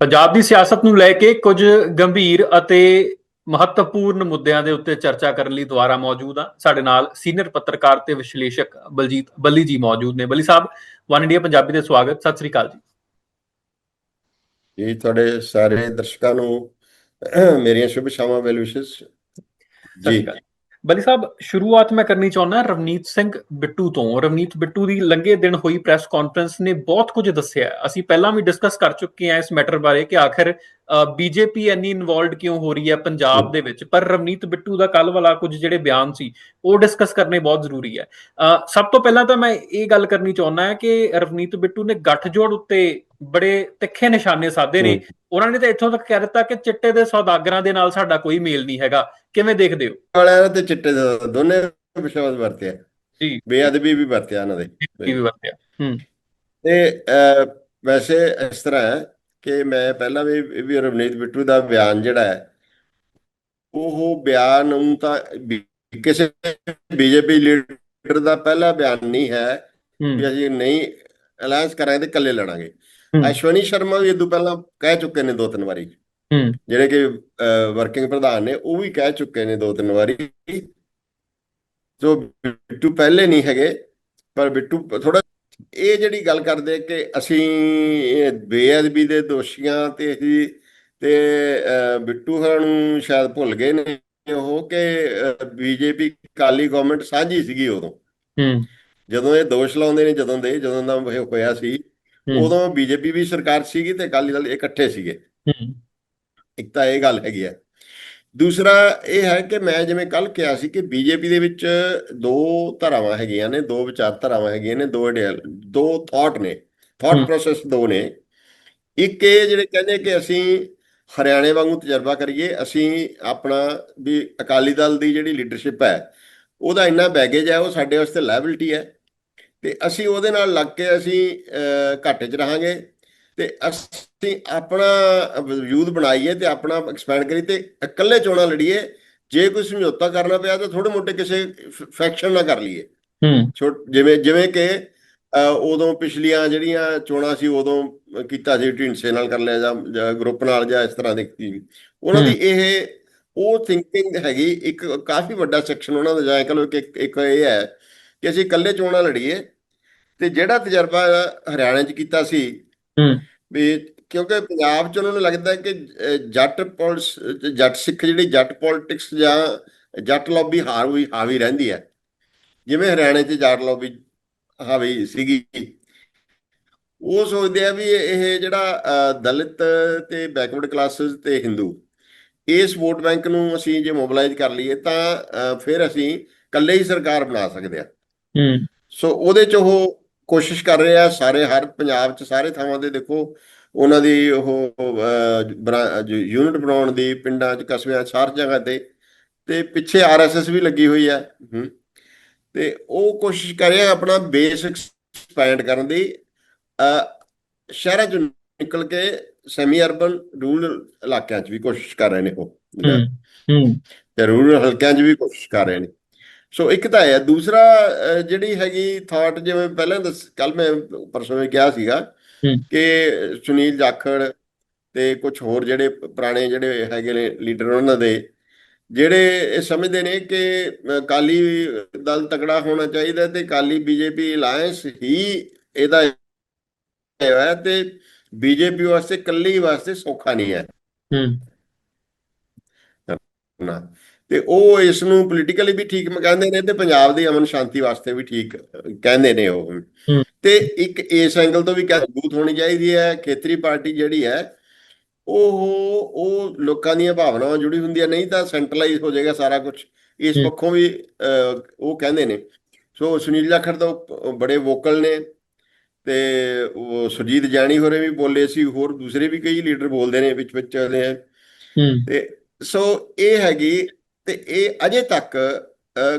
ਪੰਜਾਬ ਦੀ ਸਿਆਸਤ ਨੂੰ ਲੈ ਕੇ ਕੁਝ ਗੰਭੀਰ ਅਤੇ ਮਹੱਤਵਪੂਰਨ ਮੁੱਦਿਆਂ ਦੇ ਉੱਤੇ ਚਰਚਾ ਕਰਨ ਲਈ ਦੁਆਰਾ ਮੌਜੂਦ ਆ ਸਾਡੇ ਨਾਲ ਸੀਨੀਅਰ ਪੱਤਰਕਾਰ ਤੇ ਵਿਸ਼ਲੇਸ਼ਕ ਬਲਜੀਤ ਬੱਲੀ ਜੀ ਮੌਜੂਦ ਨੇ। ਬੱਲੀ ਸਾਹਿਬ ਵਨ ਇੰਡੀਆ ਪੰਜਾਬੀ ਦੇ ਸਵਾਗਤ। ਸਤਿ ਸ੍ਰੀ ਅਕਾਲ ਜੀ। ਜੀ ਤੁਹਾਡੇ ਸਾਰੇ ਦਰਸ਼ਕਾਂ ਨੂੰ ਮੇਰੀਆਂ ਸ਼ੁਭ ਸ਼ਾਮਾਂ ਵੈਲ ਵਿਸ਼ੇਸ ਜੀ। ਬਲੀ ਸਾਹਿਬ, ਸ਼ੁਰੂਆਤ ਮੈਂ ਕਰਨੀ ਚਾਹੁੰਦਾ ਰਵਨੀਤ ਸਿੰਘ ਬਿੱਟੂ ਤੋਂ। ਰਵਨੀਤ ਬਿੱਟੂ ਦੀ ਲੰਘੇ ਦਿਨ ਹੋਈ ਪ੍ਰੈਸ ਕਾਨਫਰੰਸ ਨੇ ਬਹੁਤ ਕੁਝ ਦੱਸਿਆ। ਅਸੀਂ ਪਹਿਲਾਂ ਵੀ ਡਿਸਕਸ ਕਰ ਚੁੱਕੇ ਹਾਂ ਇਸ ਮੈਟਰ ਬਾਰੇ ਕਿ ਆਖਰ ਬੀਜੇਪੀ ਇੰਨੀ ਇਨਵੋਲਡ ਕਿਉਂ ਹੋ ਰਹੀ ਹੈ ਪੰਜਾਬ ਦੇ ਵਿੱਚ? ਪਰ ਰਵਨੀਤ ਬਿੱਟੂ ਦਾ ਕੱਲ ਵਾਲਾ ਕੁਝ ਜਿਹੜੇ ਬਿਆਨ ਸੀ, ਉਹ ਡਿਸਕਸ ਕਰਨੇ ਬਹੁਤ ਜ਼ਰੂਰੀ ਹੈ। ਸਭ ਤੋਂ ਪਹਿਲਾਂ ਤਾਂ ਮੈਂ ਇਹ ਗੱਲ ਕਰਨੀ ਚਾਹੁੰਦਾ ਹਾਂ ਕਿ ਰਵਨੀਤ ਬਿੱਟੂ ਨੇ ਗੱਠਜੋੜ ਉੱਤੇ ਬੜੇ ਤਿੱਖੇ ਨਿਸ਼ਾਨੇ ਸਾਧੇ ਨੇ। ਉਹਨਾਂ ਨੇ ਤਾਂ ਇੱਥੋਂ ਤੱਕ ਕਹਿ ਦਿੱਤਾ ਕਿ ਚਿੱਟੇ ਦੇ ਸੌਦਾਗਰਾਂ ਦੇ ਨਾਲ ਸਾਡਾ ਕੋਈ ਮੇਲ ਨਹੀਂ ਹੈਗਾ। ਕਿਵੇਂ ਦੇਖਦੇ ਹੋ? ਵਾਲਿਆਂ ਤੇ ਚਿੱਟੇ ਦੇ ਦੋਨੇ ਵਿਸ਼ਵਾਸ ਵਰਤਿਆ। ਜੀ। ਬੇਅਦਬੀ ਵੀ ਵਰਤਿਆ ਉਹਨਾਂ ਦੇ। ਕੀ ਵੀ ਵਰਤਿਆ। ਹੂੰ। ਤੇ ਵੈਸੇ ਇਸ ਤਰ੍ਹਾਂ ਹੈ ਕਿ ਮੈਂ ਪਹਿਲਾਂ ਵੀ ਵੀ ਰਵਨੀਤ ਬਿੱਟੂ ਦਾ ਬਿਆਨ ਜਿਹੜਾ ਹੈ ਉਹ ਬਿਆਨ ਨੂੰ ਤਾਂ ਕਿਸੇ ਬੀਜੇਪੀ ਲੀਡਰ ਦਾ ਪਹਿਲਾ ਬਿਆਨ ਨਹੀਂ ਹੈ ਵੀ ਅਸੀਂ ਨਹੀਂ ਅਲਾਈਅੰਸ ਕਰਾਂਗੇ ਤੇ ਇਕੱਲੇ ਲੜਾਂਗੇ। ਅਸ਼ਵਨੀ ਸ਼ਰਮਾ ਵੀ ਇਦੋਂ ਪਹਿਲਾਂ ਕਹਿ ਚੁੱਕੇ ਨੇ ਦੋ ਤਿੰਨ ਵਾਰੀ। ਹੂੰ। ਜਿਹੜੇ ਕਿ ਵਰਕਿੰਗ ਪ੍ਰਧਾਨ ਨੇ ਉਹ ਵੀ ਕਹਿ ਚੁੱਕੇ ਨੇ ਦੋ ਤਿੰਨ ਵਾਰੀ। ਜੋ ਬਿੱਟੂ ਪਹਿਲੇ ਨਹੀਂ ਹੈਗੇ ਪਰ ਬਿੱਟੂ ਥੋੜਾ ਇਹ ਜਿਹੜੀ ਗੱਲ ਕਰਦੇ ਕਿ ਅਸੀਂ ਬੇਅਦਬੀ ਦੇ ਦੋਸ਼ੀਆਂ ਤੇ ਅਸੀਂ ਤੇ ਬਿੱਟੂ ਹੋਰਾਂ ਨੂੰ ਸ਼ਾਇਦ ਭੁੱਲ ਗਏ ਨੇ ਉਹ ਕਿ ਬੀਜੇਪੀ ਕਾਲੀ ਗਵਰਨਮੈਂਟ ਸਾਂਝੀ ਸੀਗੀ ਉਦੋਂ। ਹੂੰ। ਜਦੋਂ ਇਹ ਦੋਸ਼ ਲਾਉਂਦੇ ਨੇ ਜਦੋਂ ਦੇ ਜਦੋਂ ਦਾ ਹੋਇਆ ਸੀ ਹੂੰ ਉਦੋਂ ਬੀਜੇਪੀ ਵੀ ਸਰਕਾਰ ਸੀਗੀ ਤੇ ਅਕਾਲੀ ਦਲ ਇਕੱਠੇ ਸੀਗੇ। ਇੱਕ ਤਾਂ ਇਹ ਗੱਲ ਹੈਗੀ ਹੈ ਦੂਸਰਾ ਇਹ ਹੈ ਕਿ ਮੈਂ ਜਿਵੇਂ ਕੱਲ ਕਿਹਾ ਸੀ ਕਿ ਬੀਜੇਪੀ ਦੇ ਵਿੱਚ ਦੋ ਧਰਾਵਾਂ ਹੈਗੀਆਂ ਨੇ ਦੋ ਵਿਚਾਰਧਾਰਾਵਾਂ ਹੈਗੀਆਂ ਨੇ ਦੋ ਦੋ ਥਾਟ ਨੇ। ਥਾਟ। ਪ੍ਰੋਸੈਸ ਦੋ ਨੇ। ਇੱਕ ਇਹ ਜਿਹੜੇ ਕਹਿੰਦੇ ਕਿ ਅਸੀਂ ਹਰਿਆਣੇ ਵਾਂਗੂ ਤਜਰਬਾ ਕਰੀਏ ਅਸੀਂ ਆਪਣਾ ਵੀ ਅਕਾਲੀ ਦਲ ਦੀ ਜਿਹੜੀ ਲੀਡਰਸ਼ਿਪ ਹੈ ਉਹਦਾ ਇੰਨਾ ਬੈਗੇਜ ਹੈ ਉਹ ਸਾਡੇ ਵਾਸਤੇ ਲਾਇਬਿਲਟੀ ਹੈ। ਤੇ ਅਸੀਂ ਉਹਦੇ ਨਾਲ ਲੱਗ ਕੇ ਅਸੀਂ ਘਾਟੇ 'ਚ ਰਹਾਂਗੇ। ਤੇ ਅਸੀਂ ਆਪਣਾ ਵਜੂਦ ਬਣਾਈਏ ਤੇ ਆਪਣਾ ਐਕਸਪੈਂਡ ਕਰੀ ਤੇ ਇਕੱਲੇ ਚੋਣਾਂ ਲੜੀਏ। ਜੇ ਕੋਈ ਸਮਝੌਤਾ ਕਰਨਾ ਪਿਆ ਤਾਂ ਥੋੜੇ ਮੋਟੇ ਕਿਸੇ ਫੈਕਸ਼ਨ ਨਾਲ ਕਰ ਲਈਏ। ਹੂੰ। ਜਿਵੇਂ ਜਿਵੇਂ ਕਿ ਉਦੋਂ ਪਿਛਲੀਆਂ ਜਿਹੜੀਆਂ ਚੋਣਾਂ ਸੀ ਉਦੋਂ ਕੀਤਾ ਸੀ ਢੀਂਡਸੇ ਨਾਲ ਕਰ ਲਿਆ ਜਾਂ ਗਰੁੱਪ ਨਾਲ ਜਾਂ ਇਸ ਤਰ੍ਹਾਂ ਦੀ। ਉਹਨਾਂ ਦੀ ਇਹ ਉਹ ਥਿੰਕਿੰਗ ਹੈਗੀ ਇੱਕ ਕਾਫੀ ਵੱਡਾ ਸੈਕਸ਼ਨ ਉਹਨਾਂ ਦਾ ਜਾਂ ਕਹ ਲਓ ਕਿ ਇੱਕ ਇੱਕ ਇਹ ਹੈ ਕਿ ਅਸੀਂ ਇਕੱਲੇ ਚੋਣਾਂ ਲੜੀਏ ਤੇ ਜਿਹੜਾ ਤਜਰਬਾ ਹਰਿਆਣਾ 'ਚ ਕੀਤਾ ਸੀ ਹੂੰ। ਵੀ ਕਿਉਂਕਿ ਪੰਜਾਬ 'ਚ ਉਹਨਾਂ ਨੂੰ ਲੱਗਦਾ ਕਿ ਜੱਟ ਪੋਲਿਸ ਜੱਟ ਸਿੱਖ ਜਿਹੜੀ ਜੱਟ ਪੋਲਿਟਿਕਸ ਜਾਂ ਜੱਟ ਲੌਬੀ ਹਾਵੀ ਹਾਵੀ ਰਹਿੰਦੀ ਹੈ। ਜਿਵੇਂ ਹਰਿਆਣੇ 'ਚ ਜੱਟ ਲੌਬੀ ਹਾਵੀ ਸੀਗੀ। ਉਹ ਸੋਚਦੇ ਆ ਵੀ ਇਹ ਜਿਹੜਾ ਦਲਿਤ ਤੇ ਬੈਕਵਰਡ ਕਲਾਸਿਸ ਤੇ ਹਿੰਦੂ ਇਸ ਵੋਟ ਬੈਂਕ ਨੂੰ ਅਸੀਂ ਜੇ ਮੋਬਿਲਾਈਜ਼ ਕਰ ਲਈਏ ਤਾਂ ਫਿਰ ਅਸੀਂ ਇਕੱਲੇ ਹੀ ਸਰਕਾਰ ਬਣਾ ਸਕਦੇ ਆ। ਹੂੰ। ਸੋ ਉਹਦੇ ਚ ਉਹ ਕੋਸ਼ਿਸ਼ ਕਰ ਰਹੇ ਸਾਰੇ ਹਰ ਪੰਜਾਬ ਚ ਸਾਰੇ ਥਾਵਾਂ ਤੇ ਦੇਖੋ ਉਹਨਾਂ ਦੀ ਉਹ ਯੂਨਿਟ ਬਣਾਉਣ ਦੀ ਪਿੰਡਾਂ ਚ ਕਸਬਿਆਂ 'ਚ ਹਰ ਜਗ੍ਹਾ ਤੇ। ਤੇ ਪਿੱਛੇ ਆਰਐਸਐਸ ਵੀ ਲੱਗੀ ਹੋਈ ਹੈ। ਹੂੰ। ਤੇ ਉਹ ਕੋਸ਼ਿਸ਼ ਕਰ ਰਹੇ ਆਪਣਾ ਬੇਸ ਐਕਸਪੈਂਡ ਕਰਨ ਦੀ। ਅ, ਸ਼ਹਿਰਾਂ ਚ ਨਿਕਲ ਕੇ ਸੈਮੀ ਅਰਬਨ ਰੂਰਲ ਇਲਾਕਿਆਂ ਚ ਵੀ ਕੋਸ਼ਿਸ਼ ਕਰ ਰਹੇ ਨੇ ਉਹ। ਹੂੰ ਹੂੰ। ਤੇ ਰੂਰਲ ਹਲਕਿਆਂ 'ਚ ਵੀ ਕੋਸ਼ਿਸ਼ ਕਰ ਰਹੇ ਨੇ। ਸੋ ਇੱਕ ਤਾਂ ਹੈ। ਦੂਸਰਾ ਜਿਹੜੀ ਹੈਗੀ ਥਾਟ ਜਿਵੇਂ ਪਹਿਲਾਂ ਕੱਲ ਮੈਂ ਪਰਸੋਂ ਵੀ ਕਿਹਾ ਸੀਗਾ। ਕਿ ਸੁਨੀਲ ਜਾਖੜ ਤੇ ਕੁਝ ਹੋਰ ਜਿਹੜੇ ਪੁਰਾਣੇ ਜਿਹੜੇ ਹੈਗੇ ਨੇ ਲੀਡਰ ਉਹਨਾਂ ਦੇ ਜਿਹੜੇ ਇਹ ਸਮਝਦੇ ਨੇ ਕਿ ਕਾਲੀ ਦਲ ਤਕੜਾ ਹੋਣਾ ਚਾਹੀਦਾ ਤੇ ਕਾਲੀ ਬੀਜੇਪੀ ਅਲਾਈਅੰਸ ਹੀ ਇਹਦਾ ਹੈ ਤੇ ਬੀਜੇਪੀ ਵਾਸਤੇ ਕੱਲੀ ਵਾਸਤੇ ਸੌਖਾ ਨਹੀਂ ਹੈ। ਹੂੰ। ਨਾ। ਤੇ ਉਹ ਇਸ ਨੂੰ ਪੋਲੀਟੀਕਲੀ ਵੀ ਠੀਕ ਕਹਿੰਦੇ ਨੇ ਤੇ ਪੰਜਾਬ ਦੀ ਅਮਨ ਸ਼ਾਂਤੀ ਵਾਸਤੇ ਵੀ ਠੀਕ ਕਹਿੰਦੇ ਨੇ ਉਹ। ਹੂੰ। ਤੇ ਇੱਕ ਇਸ ਐਂਗਲ ਤੋਂ ਵੀ ਮਜ਼ਬੂਤ ਹੋਣੀ ਚਾਹੀਦੀ ਹੈ ਖੇਤਰੀ ਪਾਰਟੀ ਜਿਹੜੀ ਹੈ ਉਹ ਉਹ ਲੋਕਾਂ ਦੀਆਂ ਭਾਵਨਾਵਾਂ ਜੁੜੀ ਹੁੰਦੀਆਂ ਨਹੀਂ ਤਾਂ ਸੈਂਟਰਲਾਈਜ਼ ਹੋ ਜਾਏਗਾ ਸਾਰਾ ਕੁਝ ਇਸ ਹੂੰ। ਪੱਖੋਂ ਵੀ ਉਹ ਕਹਿੰਦੇ ਨੇ। ਸੋ ਸੁਨੀਲ ਜਾਖੜ ਤਾਂ ਬੜੇ ਵੋਕਲ ਨੇ ਤੇ ਉਹ ਸੁਰਜੀਤ ਜਾਨੀ ਹੋਰੇ ਵੀ ਬੋਲੇ ਸੀ ਹੋਰ ਦੂਸਰੇ ਵੀ ਕਈ ਲੀਡਰ ਬੋਲਦੇ ਨੇ ਵਿੱਚ ਵਿੱਚ ਆਉਂਦੇ ਆ। ਹੂੰ। ਤੇ ਸੋ ਇਹ ਹੈਗੀ ਤੇ ਇਹ ਅਜੇ ਤੱਕ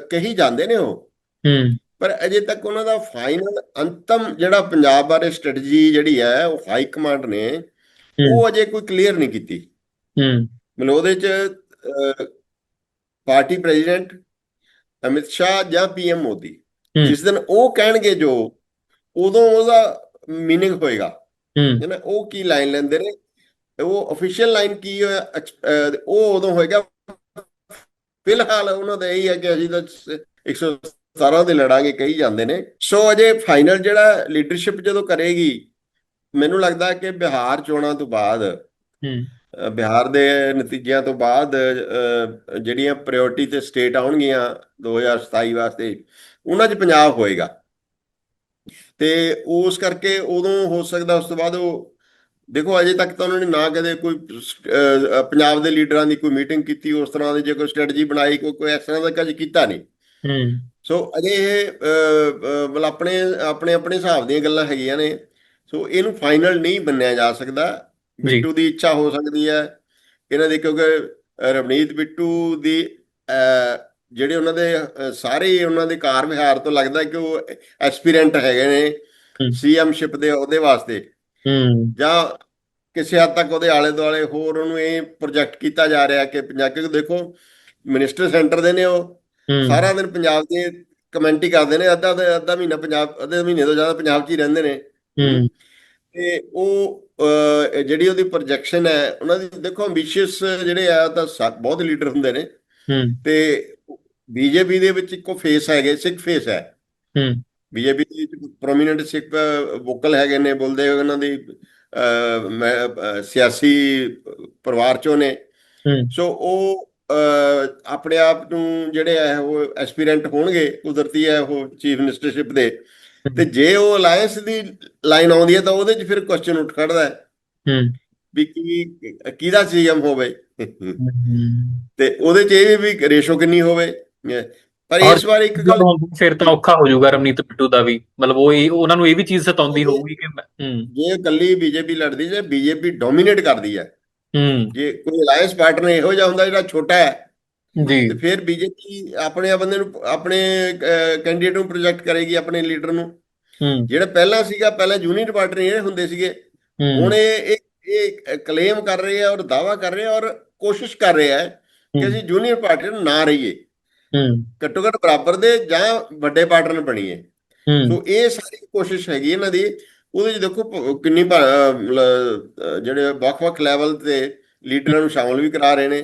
ਕਹੀ ਜਾਂਦੇ ਨੇ ਉਹ। ਹੂੰ। ਪਰ ਅਜੇ ਤੱਕ ਉਹਨਾਂ ਦਾ ਫਾਈਨਲ ਅੰਤਮ ਜਿਹੜਾ ਪੰਜਾਬ ਬਾਰੇ ਸਟ੍ਰੈਟਜੀ ਜਿਹੜੀ ਹੈ ਉਹ ਹਾਈ ਕਮਾਂਡ ਨੇ ਉਹ ਅਜੇ ਕੋਈ ਕਲੀਅਰ ਨਹੀਂ ਕੀਤੀ। ਹੂੰ। ਮਤਲਬ ਉਹਦੇ ਚ ਪਾਰਟੀ ਪ੍ਰੈਜ਼ੀਡੈਂਟ ਅਮਿਤ ਸ਼ਾਹ ਜਾਂ ਪੀਐਮ ਮੋਦੀ। ਜਿਸ ਦਿਨ ਉਹ ਕਹਿਣਗੇ ਜੋ ਉਦੋਂ ਉਹਦਾ ਮੀਨਿੰਗ ਹੋਏਗਾ। ਹੂੰ। ਨਾ ਉਹ ਕੀ ਲਾਈਨ ਲੈਂਦੇ ਨੇ? ਉਹ ਅਫੀਸ਼ੀਅਲ ਲਾਈਨ ਕੀ ਉਹ ਉਦੋਂ ਹੋਏਗਾ ਫਿਲਹਾਲ ਉਹਨਾਂ ਦਾ ਇਹੀ ਹੈ ਕਿ ਅਸੀਂ ਤਾਂ 117 ਦੇ ਲੜਾਂਗੇ ਕਹੀ ਜਾਂਦੇ ਨੇ। ਸੋ ਅਜੇ ਫਾਈਨਲ ਜਿਹੜਾ ਲੀਡਰਸ਼ਿਪ ਜਦੋਂ ਕਰੇਗੀ ਮੈਨੂੰ ਲੱਗਦਾ ਕਿ ਬਿਹਾਰ ਚੋਣਾਂ ਤੋਂ ਬਾਅਦ ਬਿਹਾਰ ਦੇ ਨਤੀਜਿਆਂ ਤੋਂ ਬਾਅਦ ਜਿਹੜੀਆਂ ਪ੍ਰਾਇੋਰਟੀ ਤੇ ਸਟੇਟ ਆਉਣਗੀਆਂ 2027 ਵਾਸਤੇ ਉਹਨਾਂ 'ਚ ਪੰਜਾਬ ਹੋਏਗਾ। ਤੇ ਉਸ ਕਰਕੇ ਉਦੋਂ ਹੋ ਸਕਦਾ ਉਸ ਤੋਂ ਬਾਅਦ ਉਹ ਦੇਖੋ ਅਜੇ ਤੱਕ ਤਾਂ ਉਹਨਾਂ ਨੇ ਨਾ ਕਦੇ ਕੋਈ ਪੰਜਾਬ ਦੇ ਲੀਡਰਾਂ ਦੀ ਕੋਈ ਮੀਟਿੰਗ ਕੀਤੀ ਉਸ ਤਰ੍ਹਾਂ ਦੀ ਜੇ ਕੋਈ ਸਟ੍ਰੈਟਜੀ ਬਣਾਈ ਕੋਈ ਕੋਈ ਇਸ ਤਰ੍ਹਾਂ ਦਾ ਕਦੇ ਕੀਤਾ ਨਹੀਂ। ਹੂੰ। ਸੋ ਅਜੇ ਇਹ ਮਤਲਬ ਆਪਣੇ ਆਪਣੇ ਆਪਣੇ ਹਿਸਾਬ ਦੀਆਂ ਗੱਲਾਂ ਹੈਗੀਆਂ ਨੇ। ਸੋ ਇਹਨੂੰ ਫਾਈਨਲ ਨਹੀਂ ਮੰਨਿਆ ਜਾ ਸਕਦਾ। ਬਿੱਟੂ ਦੀ ਇੱਛਾ ਹੋ ਸਕਦੀ ਹੈ। ਇਹਨਾਂ ਦੀ ਕਿਉਂਕਿ ਰਵਨੀਤ ਬਿੱਟੂ ਦੀ ਜਿਹੜੇ ਉਹਨਾਂ ਦੇ ਸਾਰੇ ਉਹਨਾਂ ਦੇ ਕਾਰ ਵਿਹਾਰ ਤੋਂ ਲੱਗਦਾ ਕਿ ਉਹ ਐਸਪੀਰੈਂਟ ਹੈਗੇ ਨੇ। ਸੀਐਮਸ਼ਿਪ ਦੇ ਉਹਦੇ ਵਾਸਤੇ। ਹੂੰ। ਜਾਂ ਕਿਸੇ ਹੱਦ ਤੱਕ ਉਹਦੇ ਆਲੇ ਦੁਆਲੇ ਹੋਰ ਉਹਨੂੰ ਇਹ ਪ੍ਰੋਜੈਕਟ ਕੀਤਾ ਜਾ ਰਿਹਾ ਕਿ ਪੰਜਾਬ ਕਿਉਂਕਿ ਦੇਖੋ ਮਿਨਿਸਟਰ ਸੈਂਟਰ ਦੇ ਨੇ ਉਹ। ਸਾਰਾ ਦਿਨ ਪੰਜਾਬ ਦੇ ਕਮੈਂਟ ਹੀ ਕਰਦੇ ਨੇ ਅੱਧਾ ਅੱਧਾ ਮਹੀਨਾ ਪੰਜਾਬ ਅੱਧੇ ਮਹੀਨੇ ਤੋਂ ਜ਼ਿਆਦਾ ਪੰਜਾਬ 'ਚ ਹੀ ਰਹਿੰਦੇ ਨੇ। ਹੂੰ। ਤੇ ਉਹ ਜਿਹੜੀ ਉਹਦੀ ਪ੍ਰੋਜੈਕਸ਼ਨ ਹੈ ਉਹਨਾਂ ਦੀ ਦੇਖੋ ਐਂਬੀਸ਼ੀਅਸ ਜਿਹੜੇ ਆ ਤਾਂ ਬਹੁਤ ਲੀਡਰ ਹੁੰਦੇ ਨੇ। ਹੂੰ। ਤੇ ਬੀਜੇਪੀ ਦੇ ਵਿੱਚ ਇੱਕੋ ਫੇਸ ਹੈਗੇ ਸਿੱਖ ਫੇਸ ਹੈ। ਹੂੰ। ਬੀਜੇਪੀ ਦੇ ਵਿੱਚ ਪ੍ਰੋਮਿਨੈਂਟ ਸਿੱਖ ਵੋਕਲ ਹੈਗੇ ਨੇ ਬੋਲਦੇ ਉਹਨਾਂ ਦੀ ਸਿਆਸੀ ਪਰਿਵਾਰ ਚੋਂ ਨੇ। ਸੋ ਉਹ ਆਪਣੇ ਆਪ ਨੂੰ ਜਿਹੜੇ ਹੈ ਉਹ ਐਸਪੀਰੈਂਟ ਹੋਣਗੇ ਕੁਦਰਤੀ ਹੈ ਉਹ ਚੀਫ ਮਿਨਿਸਟਰਸ਼ਿਪ ਦੇ। ਤੇ ਜੇ ਉਹ ਅਲਾਈਅੰਸ ਦੀ ਲਾਈਨ ਆਉਂਦੀ ਹੈ ਤਾਂ ਉਹਦੇ 'ਚ ਫਿਰ ਕੁਐਸਚਨ ਉੱਠ ਖੜਦਾ ਹੈ। ਹੂੰ। ਵੀ ਕੀ ਕਿਹਦਾ ਸੀਐਮ ਹੋਵੇ? ਤੇ ਉਹਦੇ 'ਚ ਇਹ ਵੀ ਰੇਸ਼ੋ ਕਿੰਨੀ ਹੋਵੇ? ਪਰ ਇਸ ਵਾਰ ਇੱਕ ਗੱਲ ਫਿਰ ਤਾਂ ਔਖਾ ਹੋ ਜਾਊਗਾ ਰਮਨੀਤ ਬਿੱਟੂ ਦਾ ਵੀ। ਮਤਲਬ ਉਹ ਇਹ ਉਹਨਾਂ ਨੂੰ ਇਹ ਵੀ ਚੀਜ਼ ਸਤਾਉਂਦੀ ਹੋਊਗੀ ਕਿ ਜੇ ਇਕੱਲੀ ਬੀਜੇਪੀ ਲੜਦੀ ਜੇ ਬੀਜੇਪੀ ਡੋਮੀਨੇਟ ਕਰਦੀ ਹੈ। ਹੂੰ। ਜੇ ਕੋਈ ਅਲਾਈਅੰਸ ਪਾਰਟਨਰ ਇਹੋ ਜਿਹਾ ਹੁੰਦਾ ਜਿਹੜਾ ਛੋਟਾ ਹੈ ਜੀ। ਤੇ ਫਿਰ ਬੀਜੇਪੀ ਆਪਣੇ ਬੰਦੇ ਨੂੰ ਆਪਣੇ ਕੈਂਡੀਡੇਟ ਨੂੰ ਪ੍ਰੋਜੈਕਟ ਕਰੇਗੀ ਆਪਣੇ ਲੀਡਰ ਨੂੰ। ਹੂੰ। ਜਿਹੜਾ ਪਹਿਲਾਂ ਸੀਗਾ ਪਹਿਲਾਂ ਜੂਨੀਅਰ ਪਾਰਟਨਰ ਇਹ ਹੁੰਦੇ ਸੀਗੇ। ਹੁਣ ਇਹ ਇਹ- ਕਲੇਮ ਕਰ ਰਹੇ ਆ ਔਰ ਦਾਵਾ ਕਰ ਰਹੇ ਆ ਔਰ ਕੋਸ਼ਿਸ਼ ਕਰ ਰਹੇ ਆ ਕਿ ਅਸੀਂ ਜੂਨੀਅਰ ਪਾਰਟਨਰ ਨਾ ਰਹੀਏ। ਘੱਟੋ ਘੱਟ ਬਰਾਬਰ ਦੇ ਜਾਂ ਵੱਡੇ ਪਾਰਟਨਰ ਬਣੀਏ ਸੋ ਇਹ ਸਾਰੀ ਕੋਸ਼ਿਸ਼ ਹੈਗੀ ਇਹਨਾਂ ਦੀ। ਉਹਦੇ 'ਚ ਦੇਖੋ ਕਿੰਨੀ ਜਿਹੜੇ ਵੱਖ-ਵੱਖ ਲੈਵਲ ਤੇ ਲੀਡਰਾਂ ਨੂੰ ਸ਼ਾਮਲ ਵੀ ਕਰਾ ਰਹੇ ਨੇ।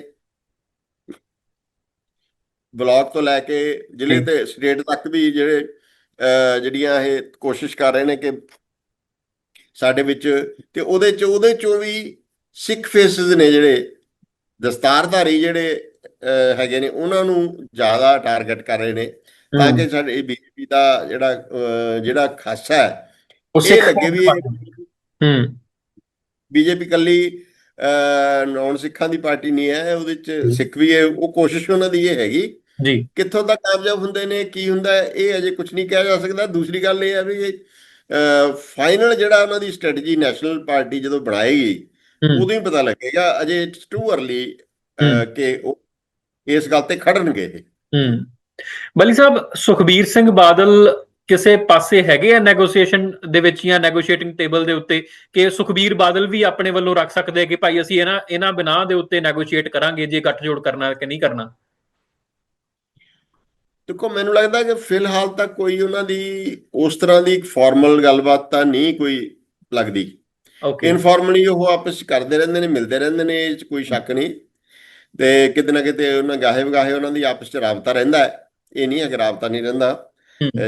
ਬਲਾਕ ਤੋਂ ਲੈ ਕੇ ਜ਼ਿਲ੍ਹੇ। ਤੇ ਸਟੇਟ ਤੱਕ ਵੀ ਜਿਹੜੇ ਜਿਹੜੀਆਂ ਇਹ ਕੋਸ਼ਿਸ਼ ਕਰ ਰਹੇ ਨੇ ਕਿ ਸਾਡੇ ਵਿੱਚ ਤੇ ਉਹਦੇ ਚ ਉਹਦੇ ਚੋਂ ਵੀ ਸਿੱਖ ਫੇਸਿਸ ਨੇ ਜਿਹੜੇ ਦਸਤਾਰਧਾਰੀ ਜਿਹੜੇ ਹੈਗੇ ਨੇ ਉਹਨਾਂ ਨੂੰ ਜ਼ਿਆਦਾ ਟਾਰਗੇਟ ਕਰ ਰਹੇ ਨੇ। ਤਾਂ ਕਿ ਸਾਡੇ ਬੀਜੇਪੀ ਦਾ ਜਿਹੜਾ ਜਿਹੜਾ ਖਾਸਾ ਹੈ ਇਹ ਲੱਗੇ ਵੀ ਹੂੰ। ਬੀਜੇਪੀ ਕੱਲੀ ਨੌਨ ਸਿੱਖਾਂ ਦੀ ਪਾਰਟੀ ਨਹੀਂ ਹੈ ਉਹਦੇ ਚ ਸਿੱਖ ਵੀ ਹੈ ਉਹ ਕੋਸ਼ਿਸ਼ ਉਹਨਾਂ ਦੀ ਇਹ ਹੈਗੀ। ਜੀ। ਕਿੱਥੋਂ ਤੱਕ ਕਾਮਯਾਬ ਹੁੰਦੇ ਨੇ ਕੀ ਹੁੰਦਾ ਇਹ ਅਜੇ ਕੁਝ ਨਹੀਂ ਕਿਹਾ ਜਾ ਸਕਦਾ। ਦੂਸਰੀ ਗੱਲ ਇਹ ਹੈ ਵੀ ਫਾਈਨਲ ਜਿਹੜਾ ਉਹਨਾਂ ਦੀ ਸਟ੍ਰੈਟਜੀ ਨੈਸ਼ਨਲ ਪਾਰਟੀ ਜਦੋਂ ਬਣਾਏਗੀ ਉਦੋਂ ਹੀ ਪਤਾ ਲੱਗੇਗਾ। ਅਜੇ ਇਟਸ ਟੂ ਅਰਲੀ। ਕਿ ਉਹ ਇਸ ਗੱਲ ਤੇ ਖੜਨਗੇ ਇਹ। ਹੂੰ। ਬਲੀ ਸਾਹਿਬ ਸੁਖਬੀਰ ਸਿੰਘ ਬਾਦਲ ਕਿਸੇ ਪਾਸੇ ਹੈਗੇ ਆ ਨੈਗੋਸੀਏਸ਼ਨ ਦੇ ਵਿੱਚ ਜਾਂ ਨੈਗੋਸ਼ੀਏਟਿੰਗ ਟੇਬਲ ਦੇ ਉੱਤੇ? ਕਿ ਸੁਖਬੀਰ ਬਾਦਲ ਵੀ ਆਪਣੇ ਵੱਲੋਂ ਰੱਖ ਸਕਦੇ ਆ ਕਿ ਭਾਈ ਅਸੀਂ ਇਹਨਾਂ ਇਹਨਾਂ ਬਿਨਾਂ ਦੇ ਉੱਤੇ ਨੈਗੋਸ਼ੀਏਟ ਕਰਾਂਗੇ ਜੇ ਗੱਠਜੋੜ ਕਰਨਾ ਕਿ ਨਹੀਂ ਕਰਨਾ? ਦੇਖੋ ਮੈਨੂੰ ਲੱਗਦਾ ਕਿ ਫਿਲਹਾਲ ਤੱਕ ਕੋਈ ਉਹਨਾਂ ਦੀ ਉਸ ਤਰ੍ਹਾਂ ਦੀ ਫਾਰਮਲ ਗੱਲਬਾਤ ਤਾਂ ਨਹੀਂ ਕੋਈ ਲੱਗਦੀ। ਓਕੇ ਇਨਫਾਰਮਲੀ ਉਹ ਆਪਸ ਕਰਦੇ ਰਹਿੰਦੇ ਨੇ ਮਿਲਦੇ ਰਹਿੰਦੇ ਨੇ ਇਹ 'ਚ ਕੋਈ ਸ਼ੱਕ ਨਹੀਂ। ਤੇ ਕਿਤੇ ਨਾ ਕਿਤੇ ਉਹਨਾਂ ਗਾਹੇ ਵਗਾਹੇ ਉਹਨਾਂ ਦੀ ਆਪਸ 'ਚ ਰਾਬਤਾ ਰਹਿੰਦਾ ਹੈ। ਇਹ ਨਹੀਂ ਹੈ ਕਿ ਰਾਬਤਾ ਨਹੀਂ ਰਹਿੰਦਾ।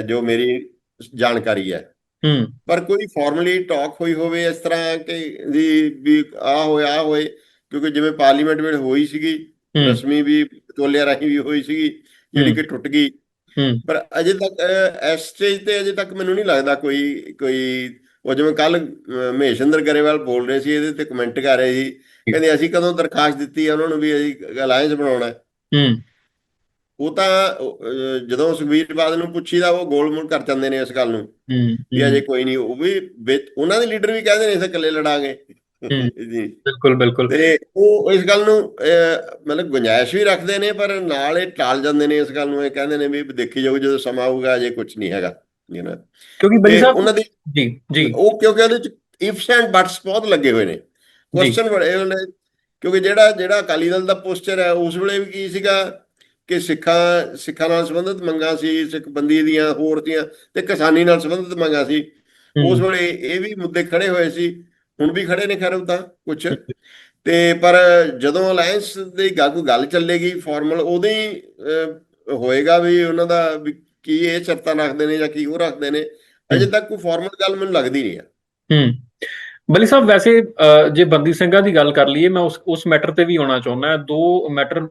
ਜੋ ਮੇਰੀ ਜਾਣਕਾਰੀ ਹੈ। ਹੂੰ। ਪਰ ਕੋਈ ਫਾਰਮਲੀ ਟਾਕ ਹੋਈ ਹੋਵੇ ਇਸ ਤਰ੍ਹਾਂ ਕਿ ਜੀ ਵੀ ਆ ਹੋਇਆ ਹੋਏ ਕਿਉਂਕਿ ਜਿਵੇਂ ਪਾਰਲੀਮੈਂਟ ਵਿੱਚ ਹੋਈ ਸੀਗੀ ਰਸਮੀ ਵੀ ਤੋਲਿਆ ਰਾਹੀਂ ਵੀ ਹੋਈ ਸੀਗੀ ਜਿਹੜੀ। ਕਿ ਟੁੱਟ ਗਈ। ਹੂੰ। ਪਰ ਅਜੇ ਤੱਕ ਇਸ ਸਟੇਜ ਤੇ ਅਜੇ ਤੱਕ ਮੈਨੂੰ ਨਹੀਂ ਲੱਗਦਾ ਕੋਈ ਕੋਈ ਉਹ ਜਿਵੇਂ ਕੱਲ ਮਹੇਸ਼ਿੰਦਰ ਗਰੇਵਾਲ ਬੋਲ ਰਹੇ ਸੀ ਇਹਦੇ ਤੇ ਕਮੈਂਟ ਕਰ ਰਹੇ ਸੀ। ਕਹਿੰਦੇ ਅਸੀਂ ਕਦੋਂ ਦਰਖਾਸਤ ਦਿੱਤੀ ਹੈ ਉਹਨਾਂ ਨੂੰ ਵੀ ਅਸੀਂ ਅਲਾਈਅੰਸ ਬਣਾਉਣਾ ਹੈ। ਹੂੰ। ਉਹ ਤਾਂ ਜਦੋਂ ਸੁਖਬੀਰ ਬਾਦਲ ਨੂੰ ਪੁੱਛੀਦਾ ਉਹ ਗੋਲਮੋਲ ਕਰ ਜਾਂਦੇ ਨੇ ਇਸ ਗੱਲ ਨੂੰ। ਹੂੰ ਵੀ ਅਜੇ ਕੋਈ ਨਹੀਂ ਉਹ ਵੀ ਵਿੱਚ- ਉਹਨਾਂ ਦੇ ਲੀਡਰ ਵੀ ਕਹਿੰਦੇ ਨੇ ਅਸੀਂ ਇਕੱਲੇ ਲੜਾਂਗੇ। ਜੀ। ਬਿਲਕੁਲ ਬਿਲਕੁਲ। ਤੇ ਉਹ ਇਸ ਗੱਲ ਨੂੰ ਮਤਲਬ ਗੁੰਜਾਇਸ਼ ਵੀ ਰੱਖਦੇ ਨੇ ਪਰ ਨਾਲ ਇਹ ਟਾਲ ਜਾਂਦੇ ਨੇ ਇਸ ਗੱਲ ਨੂੰ। ਇਹ ਕਹਿੰਦੇ ਨੇ ਵੀ ਦੇਖੀ ਜਾਊ ਜਦੋਂ ਸਮਾਂ ਆਊਗਾ ਅਜੇ ਕੁਝ ਨਹੀਂ ਹੈਗਾ। ਯੂ نو ਕਿਉਂਕਿ ਬਲੀ ਸਾਹਿਬ ਉਹਨਾਂ ਦੀ ਜੀ ਜੀ। ਉਹ ਕਿਉਂਕਿ ਉਹਦੇ ਚ ਇਫਸ ਐਂਡ ਬਟਸ ਬਹੁਤ ਲੱਗੇ ਹੋਏ ਨੇ। ਕੁਐਸਚਨ ਬੜੇ ਨੇ ਕਿਉਂਕਿ ਜਿਹੜਾ ਜਿਹੜਾ ਅਕਾਲੀ ਦਲ ਦਾ ਪੋਸਚਰ ਹੈ ਉਸ ਵੇਲੇ ਵੀ ਕੀ ਸੀਗਾ ਕਿ ਸਿੱਖਾਂ ਸਿੱਖਾਂ ਨਾਲ ਸੰਬੰਧਿਤ ਮੰਗਾਂ ਸੀ ਸਿੱਖ ਬੰਦੀ ਦੀਆਂ ਹੋਰ ਦੀਆਂ ਤੇ ਕਿਸਾਨੀ ਨਾਲ ਸੰਬੰਧਿਤ ਮੰਗਾਂ ਸੀ। ਉਸ ਵੇਲੇ ਇਹ ਵੀ ਮੁੱਦੇ ਖੜੇ ਹੋਏ ਸੀ ਹੁਣ ਵੀ ਖੜੇ ਨੇ ਖੈਰ ਤਾਂ ਕੁਝ ਤੇ ਪਰ ਜਦੋਂ ਅਲਾਈਅੰਸ ਦੀ ਗੱਲ ਕੋਈ ਗੱਲ ਚੱਲੇਗੀ ਫਾਰਮਲ ਉਦੋਂ ਹੀ ਹੋਏਗਾ ਵੀ ਉਹਨਾਂ ਦਾ ਕੀ ਇਹ ਸ਼ਰਤਾਂ ਰੱਖਦੇ ਨੇ ਜਾਂ ਕੀ ਉਹ ਰੱਖਦੇ ਨੇ ਅਜੇ ਤੱਕ ਕੋਈ ਫਾਰਮਲ ਗੱਲ ਮੈਨੂੰ ਲੱਗਦੀ ਨਹੀਂ ਆ। ਹੂੰ। ਬਲੀ ਸਾਹਿਬ ਵੈਸੇ ਅ, ਜੇ ਬੰਦੀ ਸਿੰਘਾਂ ਦੀ ਗੱਲ ਕਰ ਲਈਏ ਮੈਂ ਉਸ ਉਸ ਮੈਟਰ ਤੇ ਵੀ ਆਉਣਾ ਚਾਹੁੰਦਾ ਦੋ ਮੈਟਰ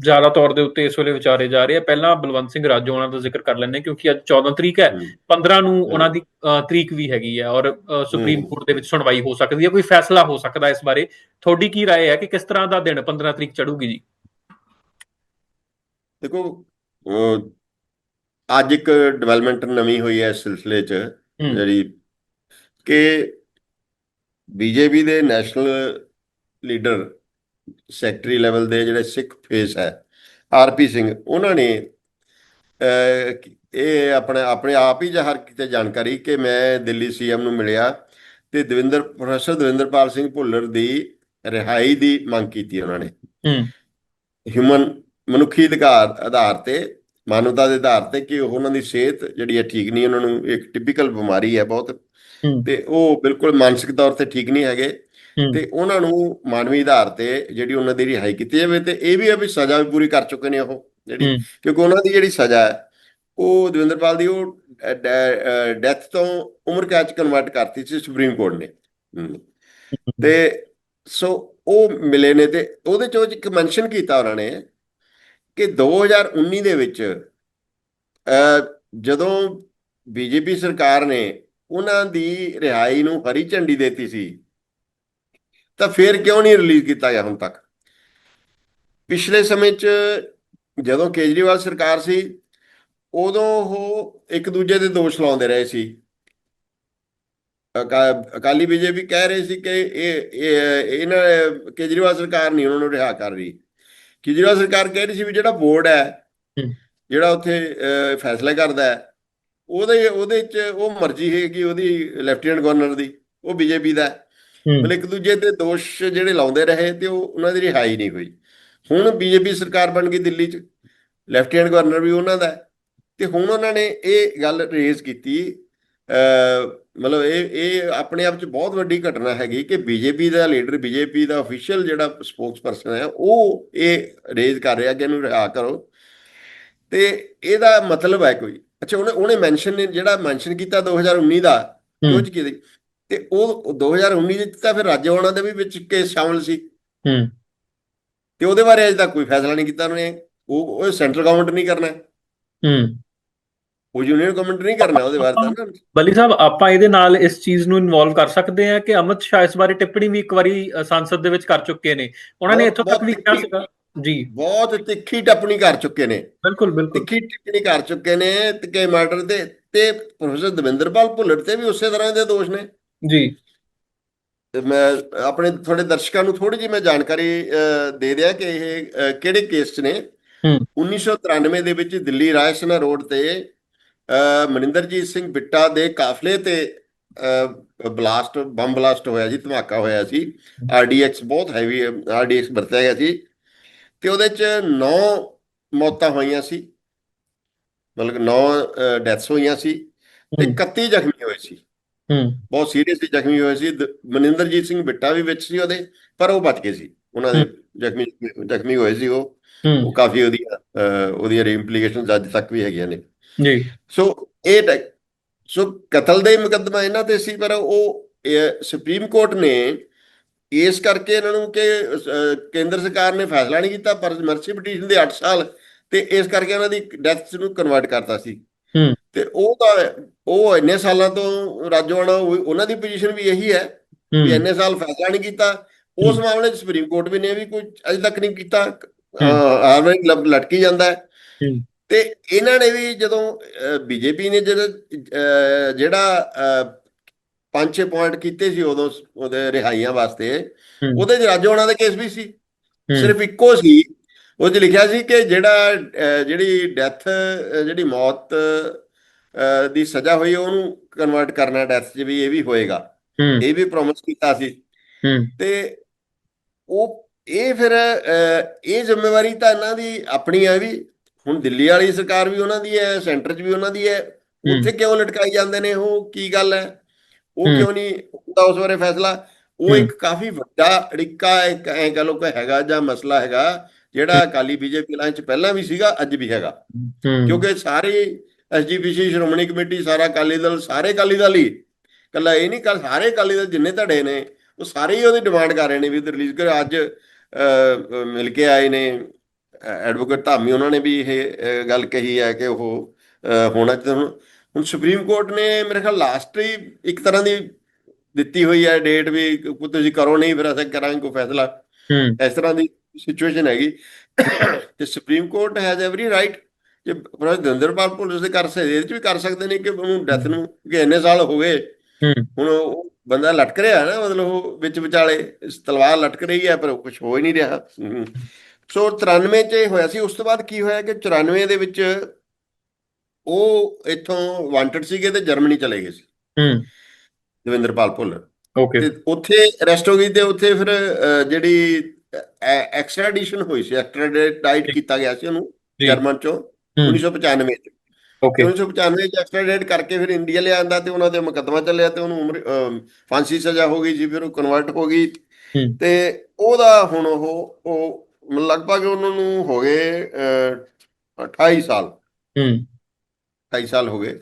ਜ਼ਿਆਦਾ ਤੌਰ ਦੇ ਉੱਤੇ ਇਸ ਵੇਲੇ ਵਿਚਾਰੇ ਜਾ ਰਹੇ ਆ ਪਹਿਲਾਂ ਬਲਵੰਤ ਸਿੰਘ ਰਾਜੋ ਉਹਨਾਂ ਦਾ ਜ਼ਿਕਰ ਕਰ ਲੈਂਦੇ ਹਾਂ ਕਿਉਂਕਿ ਅੱਜ 14 ਤਰੀਕ ਹੈ 15 ਨੂੰ ਉਹਨਾਂ ਦੀ ਅ, ਤਰੀਕ ਵੀ ਹੈਗੀ ਹੈ ਔਰ ਅ, ਸੁਪਰੀਮ ਹੂੰ। ਕੋਰਟ ਦੇ ਵਿੱਚ ਸੁਣਵਾਈ ਹੋ ਸਕਦੀ ਹੈ ਕੋਈ ਫੈਸਲਾ ਹੋ ਸਕਦਾ ਇਸ ਬਾਰੇ ਤੁਹਾਡੀ ਕੀ رائے ਹੈ ਕਿ ਕਿਸ ਤਰ੍ਹਾਂ ਦਾ ਦਿਨ 15 ਤਰੀਕ ਚੜੂਗੀ ਜੀ ਦੇਖੋ ਅਹ, ਅੱਜ ਇੱਕ ਡਿਵੈਲਪਮੈਂਟ ਨਵੀਂ ਹੋਈ ਹੈ ਇਸ ਸਿਲਸਿਲੇ 'ਚ ਹੂੰ ਜਿਹੜੀ ਕਿ ਬੀਜੇਪੀ ਦੇ ਨੈਸ਼ਨਲ ਲੀਡਰ ਸੈਕਟਰੀ ਲੈਵਲ ਦੇ ਜਿਹੜੇ ਸਿੱਖ ਫੇਸ ਹੈ ਆਰਪੀ ਸਿੰਘ ਉਹਨਾਂ ਨੇ ਇਹ ਆਪਣੇ ਆਪਣੇ ਆਪ ਹੀ ਜ਼ਾਹਰ ਕੀਤੀ ਜਾਣਕਾਰੀ ਕਿ ਮੈਂ ਦਿੱਲੀ ਸੀਐਮ ਨੂੰ ਮਿਲਿਆ ਤੇ ਦਵਿੰਦਰ ਪ੍ਰੋਫੈਸਰ ਦਵਿੰਦਰਪਾਲ ਸਿੰਘ ਭੁੱਲਰ ਦੀ ਰਿਹਾਈ ਦੀ ਮੰਗ ਕੀਤੀ ਉਹਨਾਂ ਨੇ। ਹਿਊਮਨ ਮਨੁੱਖੀ ਅਧਿਕਾਰ ਆਧਾਰ ਤੇ ਮਾਨਵਤਾ ਦੇ ਆਧਾਰ ਤੇ ਕਿ ਉਹਨਾਂ ਦੀ ਸਿਹਤ ਜਿਹੜੀ ਹੈ ਠੀਕ ਨਹੀਂ ਉਹਨਾਂ ਨੂੰ ਇੱਕ ਟਿਪੀਕਲ ਬਿਮਾਰੀ ਹੈ ਬਹੁਤ। ਤੇ ਉਹ ਬਿਲਕੁਲ ਮਾਨਸਿਕ ਤੌਰ ਤੇ ਠੀਕ ਨਹੀਂ ਹੈਗੇ। ਤੇ ਉਹਨਾਂ ਨੂੰ ਮਾਨਵੀ ਆਧਾਰ ਤੇ ਜਿਹੜੀ ਉਹਨਾਂ ਦੀ ਰਿਹਾਈ ਕੀਤੀ ਜਾਵੇ ਤੇ ਇਹ ਵੀ ਹੈ ਵੀ ਸਜ਼ਾ ਵੀ ਪੂਰੀ ਕਰ ਚੁੱਕੇ ਨੇ ਉਹ ਜਿਹੜੀ ਕਿਉਂਕਿ ਉਹਨਾਂ ਦੀ ਜਿਹੜੀ ਸਜ਼ਾ ਹੈ ਉਹ ਦਵਿੰਦਰਪਾਲ ਦੀ ਉਹ ਡੈਥ ਤੋਂ ਉਮਰ ਕੈਦ ਚ ਕਨਵਰਟ ਕਰਤੀ ਸੀ ਸੁਪਰੀਮ ਕੋਰਟ ਨੇ। ਤੇ ਸੋ ਉਹ ਮਿਲੇ ਨੇ ਤੇ ਉਹਦੇ ਚ ਇੱਕ ਮੈਂਸ਼ਨ ਕੀਤਾ ਉਹਨਾਂ ਨੇ ਕਿ 2019 ਦੇ ਵਿੱਚ ਜਦੋਂ ਬੀਜੇਪੀ ਸਰਕਾਰ ਨੇ ਉਹਨਾਂ ਦੀ ਰਿਹਾਈ ਨੂੰ ਹਰੀ ਝੰਡੀ ਦਿੱਤੀ ਸੀ। ਤਾਂ ਫਿਰ ਕਿਉਂ ਨਹੀਂ ਰਿਲੀਜ਼ ਕੀਤਾ ਗਿਆ ਹੁਣ ਤੱਕ? ਪਿਛਲੇ ਸਮੇਂ 'ਚ ਜਦੋਂ ਕੇਜਰੀਵਾਲ ਸਰਕਾਰ ਸੀ ਉਦੋਂ ਉਹ ਇੱਕ ਦੂਜੇ ਦੇ ਦੋਸ਼ ਲਾਉਂਦੇ ਰਹੇ ਸੀ। ਅਕਾ- ਅਕਾਲੀ ਬੀਜੇਪੀ ਕਹਿ ਰਹੇ ਸੀ ਕਿ ਇਹ ਇਹ ਇਹਨਾਂ ਕੇਜਰੀਵਾਲ ਸਰਕਾਰ ਨਹੀਂ ਉਹਨਾਂ ਨੂੰ ਰਿਹਾ ਕਰ ਰਹੀ। ਕੇਜਰੀਵਾਲ ਸਰਕਾਰ ਕਹਿ ਰਹੀ ਸੀ ਵੀ ਜਿਹੜਾ ਬੋਰਡ ਹੈ। ਜਿਹੜਾ ਉੱਥੇ ਫੈਸਲਾ ਕਰਦਾ ਹੈ ਉਹਦੇ ਉਹਦੇ 'ਚ ਉਹ ਮਰਜ਼ੀ ਹੈਗੀ ਉਹਦੀ ਲੈਫਟੀਨੈਂਟ ਗਵਰਨਰ ਦੀ ਉਹ ਬੀਜੇਪੀ ਦਾ ਮਤਲਬ ਇੱਕ ਦੂਜੇ ਤੇ ਦੋਸ਼ ਜਿਹੜੇ ਲਾਉਂਦੇ ਰਹੇ ਤੇ ਉਹ ਉਹਨਾਂ ਦੀ ਰਿਹਾਈ ਨਹੀਂ ਹੋਈ। ਹੁਣ ਬੀਜੇਪੀ ਸਰਕਾਰ ਬਣ ਗਈ ਦਿੱਲੀ 'ਚ ਲੈਫਟੀਨੈਂਟ ਗਵਰਨਰ ਵੀ ਉਹਨਾਂ ਦਾ ਤੇ ਹੁਣ ਉਹਨਾਂ ਨੇ ਇਹ ਗੱਲ ਰੇਜ਼ ਕੀਤੀ ਮਤਲਬ ਇਹ ਇਹ ਆਪਣੇ ਆਪ 'ਚ ਬਹੁਤ ਵੱਡੀ ਘਟਨਾ ਹੈਗੀ ਕਿ ਬੀਜੇਪੀ ਦਾ ਲੀਡਰ ਬੀਜੇਪੀ ਦਾ ਅਫੀਸ਼ੀਅਲ ਜਿਹੜਾ ਸਪੋਕਸਪਰਸਨ ਹੈ ਉਹ ਇਹ ਰੇਜ਼ ਕਰ ਰਿਹਾ ਕਿ ਇਹਨੂੰ ਰਿਹਾ ਕਰੋ। ਤੇ ਇਹਦਾ ਮਤਲਬ ਹੈ ਕੋਈ ਅੱਛਾ ਉਹਨੇ ਉਹਨੇ ਮੈਂਸ਼ਨ ਜਿਹੜਾ ਮੈਂਸ਼ਨ ਕੀਤਾ 2019 ਦਾ ਹੂੰ। ਕੁਝ ਕੀ ਤੇ ਉਹ 2019 ਦੇ 'ਚ ਤਾਂ ਫਿਰ ਰਾਜੇਵਾਣਾ ਦੇ ਵੀ ਵਿੱਚ ਕੇਸ ਸ਼ਾਮਲ ਸੀ। ਹੂੰ। ਤੇ ਉਹਦੇ ਬਾਰੇ ਅਜੇ ਤੱਕ ਕੋਈ ਫੈਸਲਾ ਨਹੀਂ ਕੀਤਾ ਉਹਨੇ। ਉਹ ਉਹ ਸੈਂਟਰਲ ਗਵਰਨਮੈਂਟ ਨਹੀਂ ਕਰਨਾ। ਹੈ, ਉਹ ਯੂਨੀਅਨ ਗਵਰਨਮੈਂਟ ਨਹੀਂ ਕਰਨਾ ਉਹਦੇ ਬਾਰੇ ਤਾਂ ਨਾ। ਬਲੀ ਸਾਹਿਬ ਆਪਾਂ ਇਹਦੇ ਨਾਲ ਇਸ ਚੀਜ਼ ਨੂੰ ਇਨਵੋਲਵ ਕਰ ਸਕਦੇ ਹਾਂ ਕਿ ਅਮਿਤ ਸ਼ਾਹ ਇਸ ਬਾਰੇ ਟਿੱਪਣੀ ਵੀ ਇੱਕ ਵਾਰੀ ਸੰਸਦ ਦੇ ਵਿੱਚ ਕਰ ਚੁੱਕੇ ਨੇ। ਉਹਨਾਂ ਨੇ ਇੱਥੋਂ ਤੱਕ ਵੀ ਕਿਹਾ ਸੀਗਾ। ਜੀ। ਬਹੁਤ ਤਿੱਖੀ ਟੱਪਣੀ ਕਰ ਚੁੱਕੇ ਨੇ। ਬਿਲਕੁਲ ਬਿਲਕੁਲ। ਤਿੱਖੀ ਟਿੱਪਣੀ ਕਰ ਚੁੱਕੇ ਨੇ ਕਿ ਮਰਡਰ ਦੇ ਤੇ ਪ੍ਰੋਫੈਸਰ ਦਵਿੰਦਰਪਾਲ ਭੁੱਲਰ ਤੇ ਵੀ ਉਸੇ ਤਰ੍ਹਾਂ ਦੇ ਦੋਸ਼ ਨੇ। ਜੀ। ਮੈਂ ਆਪਣੇ ਤੁਹਾਡੇ ਦਰਸ਼ਕਾਂ ਨੂੰ ਥੋੜੀ ਜਿਹੀ ਮੈਂ ਜਾਣਕਾਰੀ ਦੇ ਦਿਆਂ ਕਿ ਇਹ ਕਿਹੜੇ ਕੇਸ 'ਚ ਨੇ। ਹੂੰ। 1993 ਦੇ ਵਿੱਚ ਦਿੱਲੀ ਰਾਇਸਨਾ ਰੋਡ ਤੇ ਮਨਿੰਦਰਜੀਤ ਸਿੰਘ ਬਿੱਟਾ ਦੇ ਕਾਫਲੇ ਤੇ ਬਲਾਸਟ ਬੰਬ ਬਲਾਸਟ ਹੋਇਆ ਜੀ ਧਮਾਕਾ ਹੋਇਆ ਸੀ। ਆਰਡੀਐਕਸ ਬਹੁਤ ਹੈਵੀ ਆਰਡੀਐਕਸ ਵਰਤਿਆ ਗਿਆ ਸੀ। ਤੇ ਉਹਦੇ ਚ 9 ਮੌਤਾਂ ਹੋਈਆਂ ਸੀ। ਮਤਲਬ 9 ਡੈਥਸ ਹੋਈਆਂ ਸੀ ਤੇ ਹੂੰ। 31 ਜ਼ਖਮੀ ਹੋਏ ਸੀ। ਹੂੰ। ਬਹੁਤ ਸੀਰੀਅਸਲੀ ਜ਼ਖਮੀ ਹੋਏ ਸੀ। ਮਨਿੰਦਰਜੀਤ ਸਿੰਘ ਬਿੱਟਾ ਵੀ ਵਿੱਚ ਸੀ ਉਹਦੇ ਪਰ ਉਹ ਬਚ ਗਏ ਸੀ। ਉਹਨਾਂ ਦੇ ਜ਼ਖਮੀ ਜ਼ਖਮੀ ਹੋਏ ਸੀ ਉਹ। ਉਹ ਕਾਫੀ ਉਹਦੀਆਂ ਉਹਦੀਆਂ ਇੰਪਲੀਕੇਸ਼ਨਸ ਅੱਜ ਤੱਕ ਵੀ ਹੈਗੀਆਂ ਨੇ। ਜੀ। ਸੋ ਇਹ ਸੋ ਕਤਲ ਦਾ ਮੁਕੱਦਮਾ ਇਹਨਾਂ ਤੇ ਸੀ ਪਰ ਉਹ ਸੁਪਰੀਮ ਕੋਰਟ ਨੇ ਇਸ ਕਰਕੇ ਇਹਨਾਂ ਨੂੰ ਕਿ ਕੇਂਦਰ ਸਰਕਾਰ ਨੇ ਫੈਸਲਾ ਨਹੀਂ ਕੀਤਾ ਪਰ ਮਰਸੀ ਪਟੀਸ਼ਨ ਦੇ 8 ਸਾਲ ਤੇ ਇਸ ਕਰਕੇ ਉਹਨਾਂ ਦੀ ਡੈਥ ਨੂੰ ਕਨਵਰਟ ਕਰਤਾ ਸੀ। ਹੂੰ। ਤੇ ਉਹ ਤਾਂ ਉਹ ਇੰਨੇ ਸਾਲਾਂ ਤੋਂ ਰਾਜੋਆਣਾ ਉਹ- ਉਹਨਾਂ ਦੀ ਪੋਜੀਸ਼ਨ ਵੀ ਇਹੀ ਹੈ ਵੀ ਹੂੰ ਇੰਨੇ ਸਾਲ ਫੈਸਲਾ ਨਹੀਂ ਕੀਤਾ। ਉਸ ਮਾਮਲੇ 'ਚ ਸੁਪਰੀਮ ਕੋਰਟ ਵੀ ਨੇ ਵੀ ਕੋਈ ਅਜੇ ਤੱਕ ਨਹੀਂ ਕੀਤਾ। ਲ- ਲਟਕੀ ਜਾਂਦਾ ਹੈ। ਤੇ ਇਹਨਾਂ ਨੇ ਵੀ ਜਦੋਂ ਬੀਜੇਪੀ ਨੇ ਜਿਹੜਾ ਅਹ, ਪੰਜ ਛੇ ਪੁਆਇੰਟ ਕੀਤੇ ਸੀ ਉਦੋਂ ਉਹਦੇ ਰਿਹਾਈਆਂ ਵਾਸਤੇ। ਉਹਦੇ 'ਚ ਰਾਜੋਆਣਾ ਦੇ ਕੇਸ ਵੀ ਸੀ। ਸਿਰਫ ਇੱਕੋ ਸੀ। ਉਹ 'ਚ ਲਿਖਿਆ ਸੀ ਕਿ ਜਿਹੜਾ ਜਿਹੜੀ ਡੈਥ ਜਿਹੜੀ ਮੌਤ ਦੀ ਸਜ਼ਾ ਹੋਈ ਉਹਨੂੰ ਕਨਵਰਟ ਕਰਨਾ ਡੈਥ 'ਚ ਵੀ ਇਹ ਵੀ ਹੋਏਗਾ। ਇਹ ਵੀ ਪ੍ਰੋਮਿਸ ਕੀਤਾ ਸੀ। ਤੇ ਉਹ ਇਹ ਫਿਰ ਇਹ ਜ਼ਿੰਮੇਵਾਰੀ ਤਾਂ ਇਹਨਾਂ ਦੀ ਆਪਣੀ ਹੈ ਵੀ ਹੁਣ ਦਿੱਲੀ ਵਾਲੀ ਸਰਕਾਰ ਵੀ ਉਹਨਾਂ ਦੀ ਹੈ ਸੈਂਟਰ 'ਚ ਵੀ ਉਹਨਾਂ ਦੀ ਹੈ। ਉੱਥੇ ਕਿਉਂ ਲਟਕਾਈ ਜਾਂਦੇ ਨੇ ਉਹ? ਕੀ ਗੱਲ ਹੈ? ਉਹ। ਕਿਉਂ ਨਹੀਂ? ਹੁੰਦਾ ਉਸ ਬਾਰੇ ਫੈਸਲਾ? ਉਹ। ਇੱਕ ਕਾਫੀ ਵੱਡਾ ਅੜਿੱਕਾ ਇੱਕ ਐਂ ਕਹ ਲੋ ਕਿ ਹੈਗਾ ਜਾਂ ਮਸਲਾ ਹੈਗਾ ਜਿਹੜਾ ਅਕਾਲੀ ਬੀਜੇਪੀ ਲਾਈਨ ਚ ਪਹਿਲਾਂ ਵੀ ਸੀਗਾ ਅੱਜ ਵੀ ਹੈਗਾ। ਕਿਉਂਕਿ ਸਾਰੇ ਐਸਜੀਪੀਸੀ ਸ਼੍ਰੋਮਣੀ ਕਮੇਟੀ ਸਾਰਾ ਅਕਾਲੀ ਦਲ ਸਾਰੇ ਅਕਾਲੀ ਦਲ ਹੀ। ਕੱਲਾ ਇਹ ਨਹੀਂ ਕਰ ਸਾਰੇ ਅਕਾਲੀ ਦਲ ਜਿੰਨੇ ਧੜੇ ਨੇ ਉਹ ਸਾਰੇ ਹੀ ਉਹਦੀ ਡਿਮਾਂਡ ਕਰ ਰਹੇ ਨੇ ਵੀ ਰਿਲੀਜ਼ ਕਰ। ਅੱਜ ਮਿਲ ਕੇ ਆਏ ਨੇ ਐਡਵੋਕੇਟ ਧਾਮੀ ਉਹਨਾਂ ਨੇ ਵੀ ਇਹ ਗੱਲ ਕਹੀ ਹੈ ਕਿ ਉਹ ਹੋਣਾ ਚਾਹੀਦਾ ਹੁਣ ਸੁਪਰੀਮ ਕੋਰਟ ਨੇ ਮੇਰੇ ਖਿਆਲ ਲਾਸਟ ਹੀ ਇੱਕ ਤਰ੍ਹਾਂ ਦੀ ਦਿੱਤੀ ਹੋਈ ਹੈ ਡੇਟ ਵੀ ਤੁਸੀਂ ਕਰੋ ਨਹੀਂ ਫਿਰ ਅਸੀਂ ਕਰਾਂਗੇ ਕੋਈ ਫੈਸਲਾ। ਹੂੰ। ਇਸ ਤਰ੍ਹਾਂ ਦੀ ਸਿਚੁਏਸ਼ਨ ਹੈਗੀ। ਤੇ Supreme Court has every right ਜੇ ਪ੍ਰੋਫੈਸਰ ਦਵਿੰਦਰਪਾਲ ਪੁਲਿਸ ਦੇ ਕਰ ਸਕਦੇ ਇਹਦੇ ਚ ਵੀ ਕਰ ਸਕਦੇ ਨੇ ਕਿ ਉਹਨੂੰ ਡੈਥ ਨੂੰ ਕਿ ਇੰਨੇ ਸਾਲ ਹੋ ਗਏ। ਹੁਣ ਉਹ ਬੰਦਾ ਲਟਕ ਰਿਹਾ ਨਾ ਮਤਲਬ ਉਹ ਵਿੱਚ ਵਿਚਾਲੇ ਤਲਵਾਰ ਲਟਕ ਰਹੀ ਹੈ ਪਰ ਕੁਝ ਹੋ ਹੀ ਨਹੀਂ ਰਿਹਾ। ਸੋ 93 ਚ ਹੋਇਆ ਸੀ ਉਸ ਤੋਂ ਬਾਅਦ ਕੀ ਹੋਇਆ ਕਿ 94 ਦੇ ਵਿੱਚ ਉਹ ਇੱਥੋਂ ਵਾਂਟਡ ਸੀਗੇ ਤੇ ਜਰਮਨੀ ਚਲੇ ਗਏ ਸੀ। ਹੂੰ। ਦਵਿੰਦਰਪਾਲ ਭੁੱਲਰ। ਓਕੇ ਤੇ ਉੱਥੇ ਅਰੈਸਟ ਹੋ ਗਈ ਤੇ ਉੱਥੇ ਫਿਰ ਜਿਹੜੀ ਐਕਸਟ੍ਰੈਡੀਸ਼ਨ ਹੋਈ ਸੀ ਐਕਸਟ੍ਰੈਡਾਈਟ ਕੀਤਾ ਗਿਆ ਸੀ ਉਹਨੂੰ ਜੀ। ਜਰਮਨ ਚੋਂ ਹੂੰ। 1995 ਚ। ਓਕੇ 1995 ਚ ਐਕਸਟ੍ਰੈਡਿਟ ਕਰਕੇ ਫਿਰ ਇੰਡੀਆ ਲਿਆਂਦਾ ਤੇ ਉਹਨਾਂ ਦੇ ਮੁਕੱਦਮਾ ਚੱਲਿਆ ਤੇ ਉਹਨੂੰ ਉਮਰ ਫਾਂਸੀ ਸਜ਼ਾ ਹੋ ਗਈ ਸੀ ਫਿਰ ਉਹ ਕਨਵਰਟ ਹੋ ਗਈ। ਤੇ ਉਹਦਾ ਹੁਣ ਉਹ ਉਹ ਲਗਭਗ ਉਹਨਾਂ ਨੂੰ ਹੋ ਗਏ ਅਹ, 28 ਸਾਲ। ਹੂੰ। 28 ਸਾਲ ਹੋ ਗਏ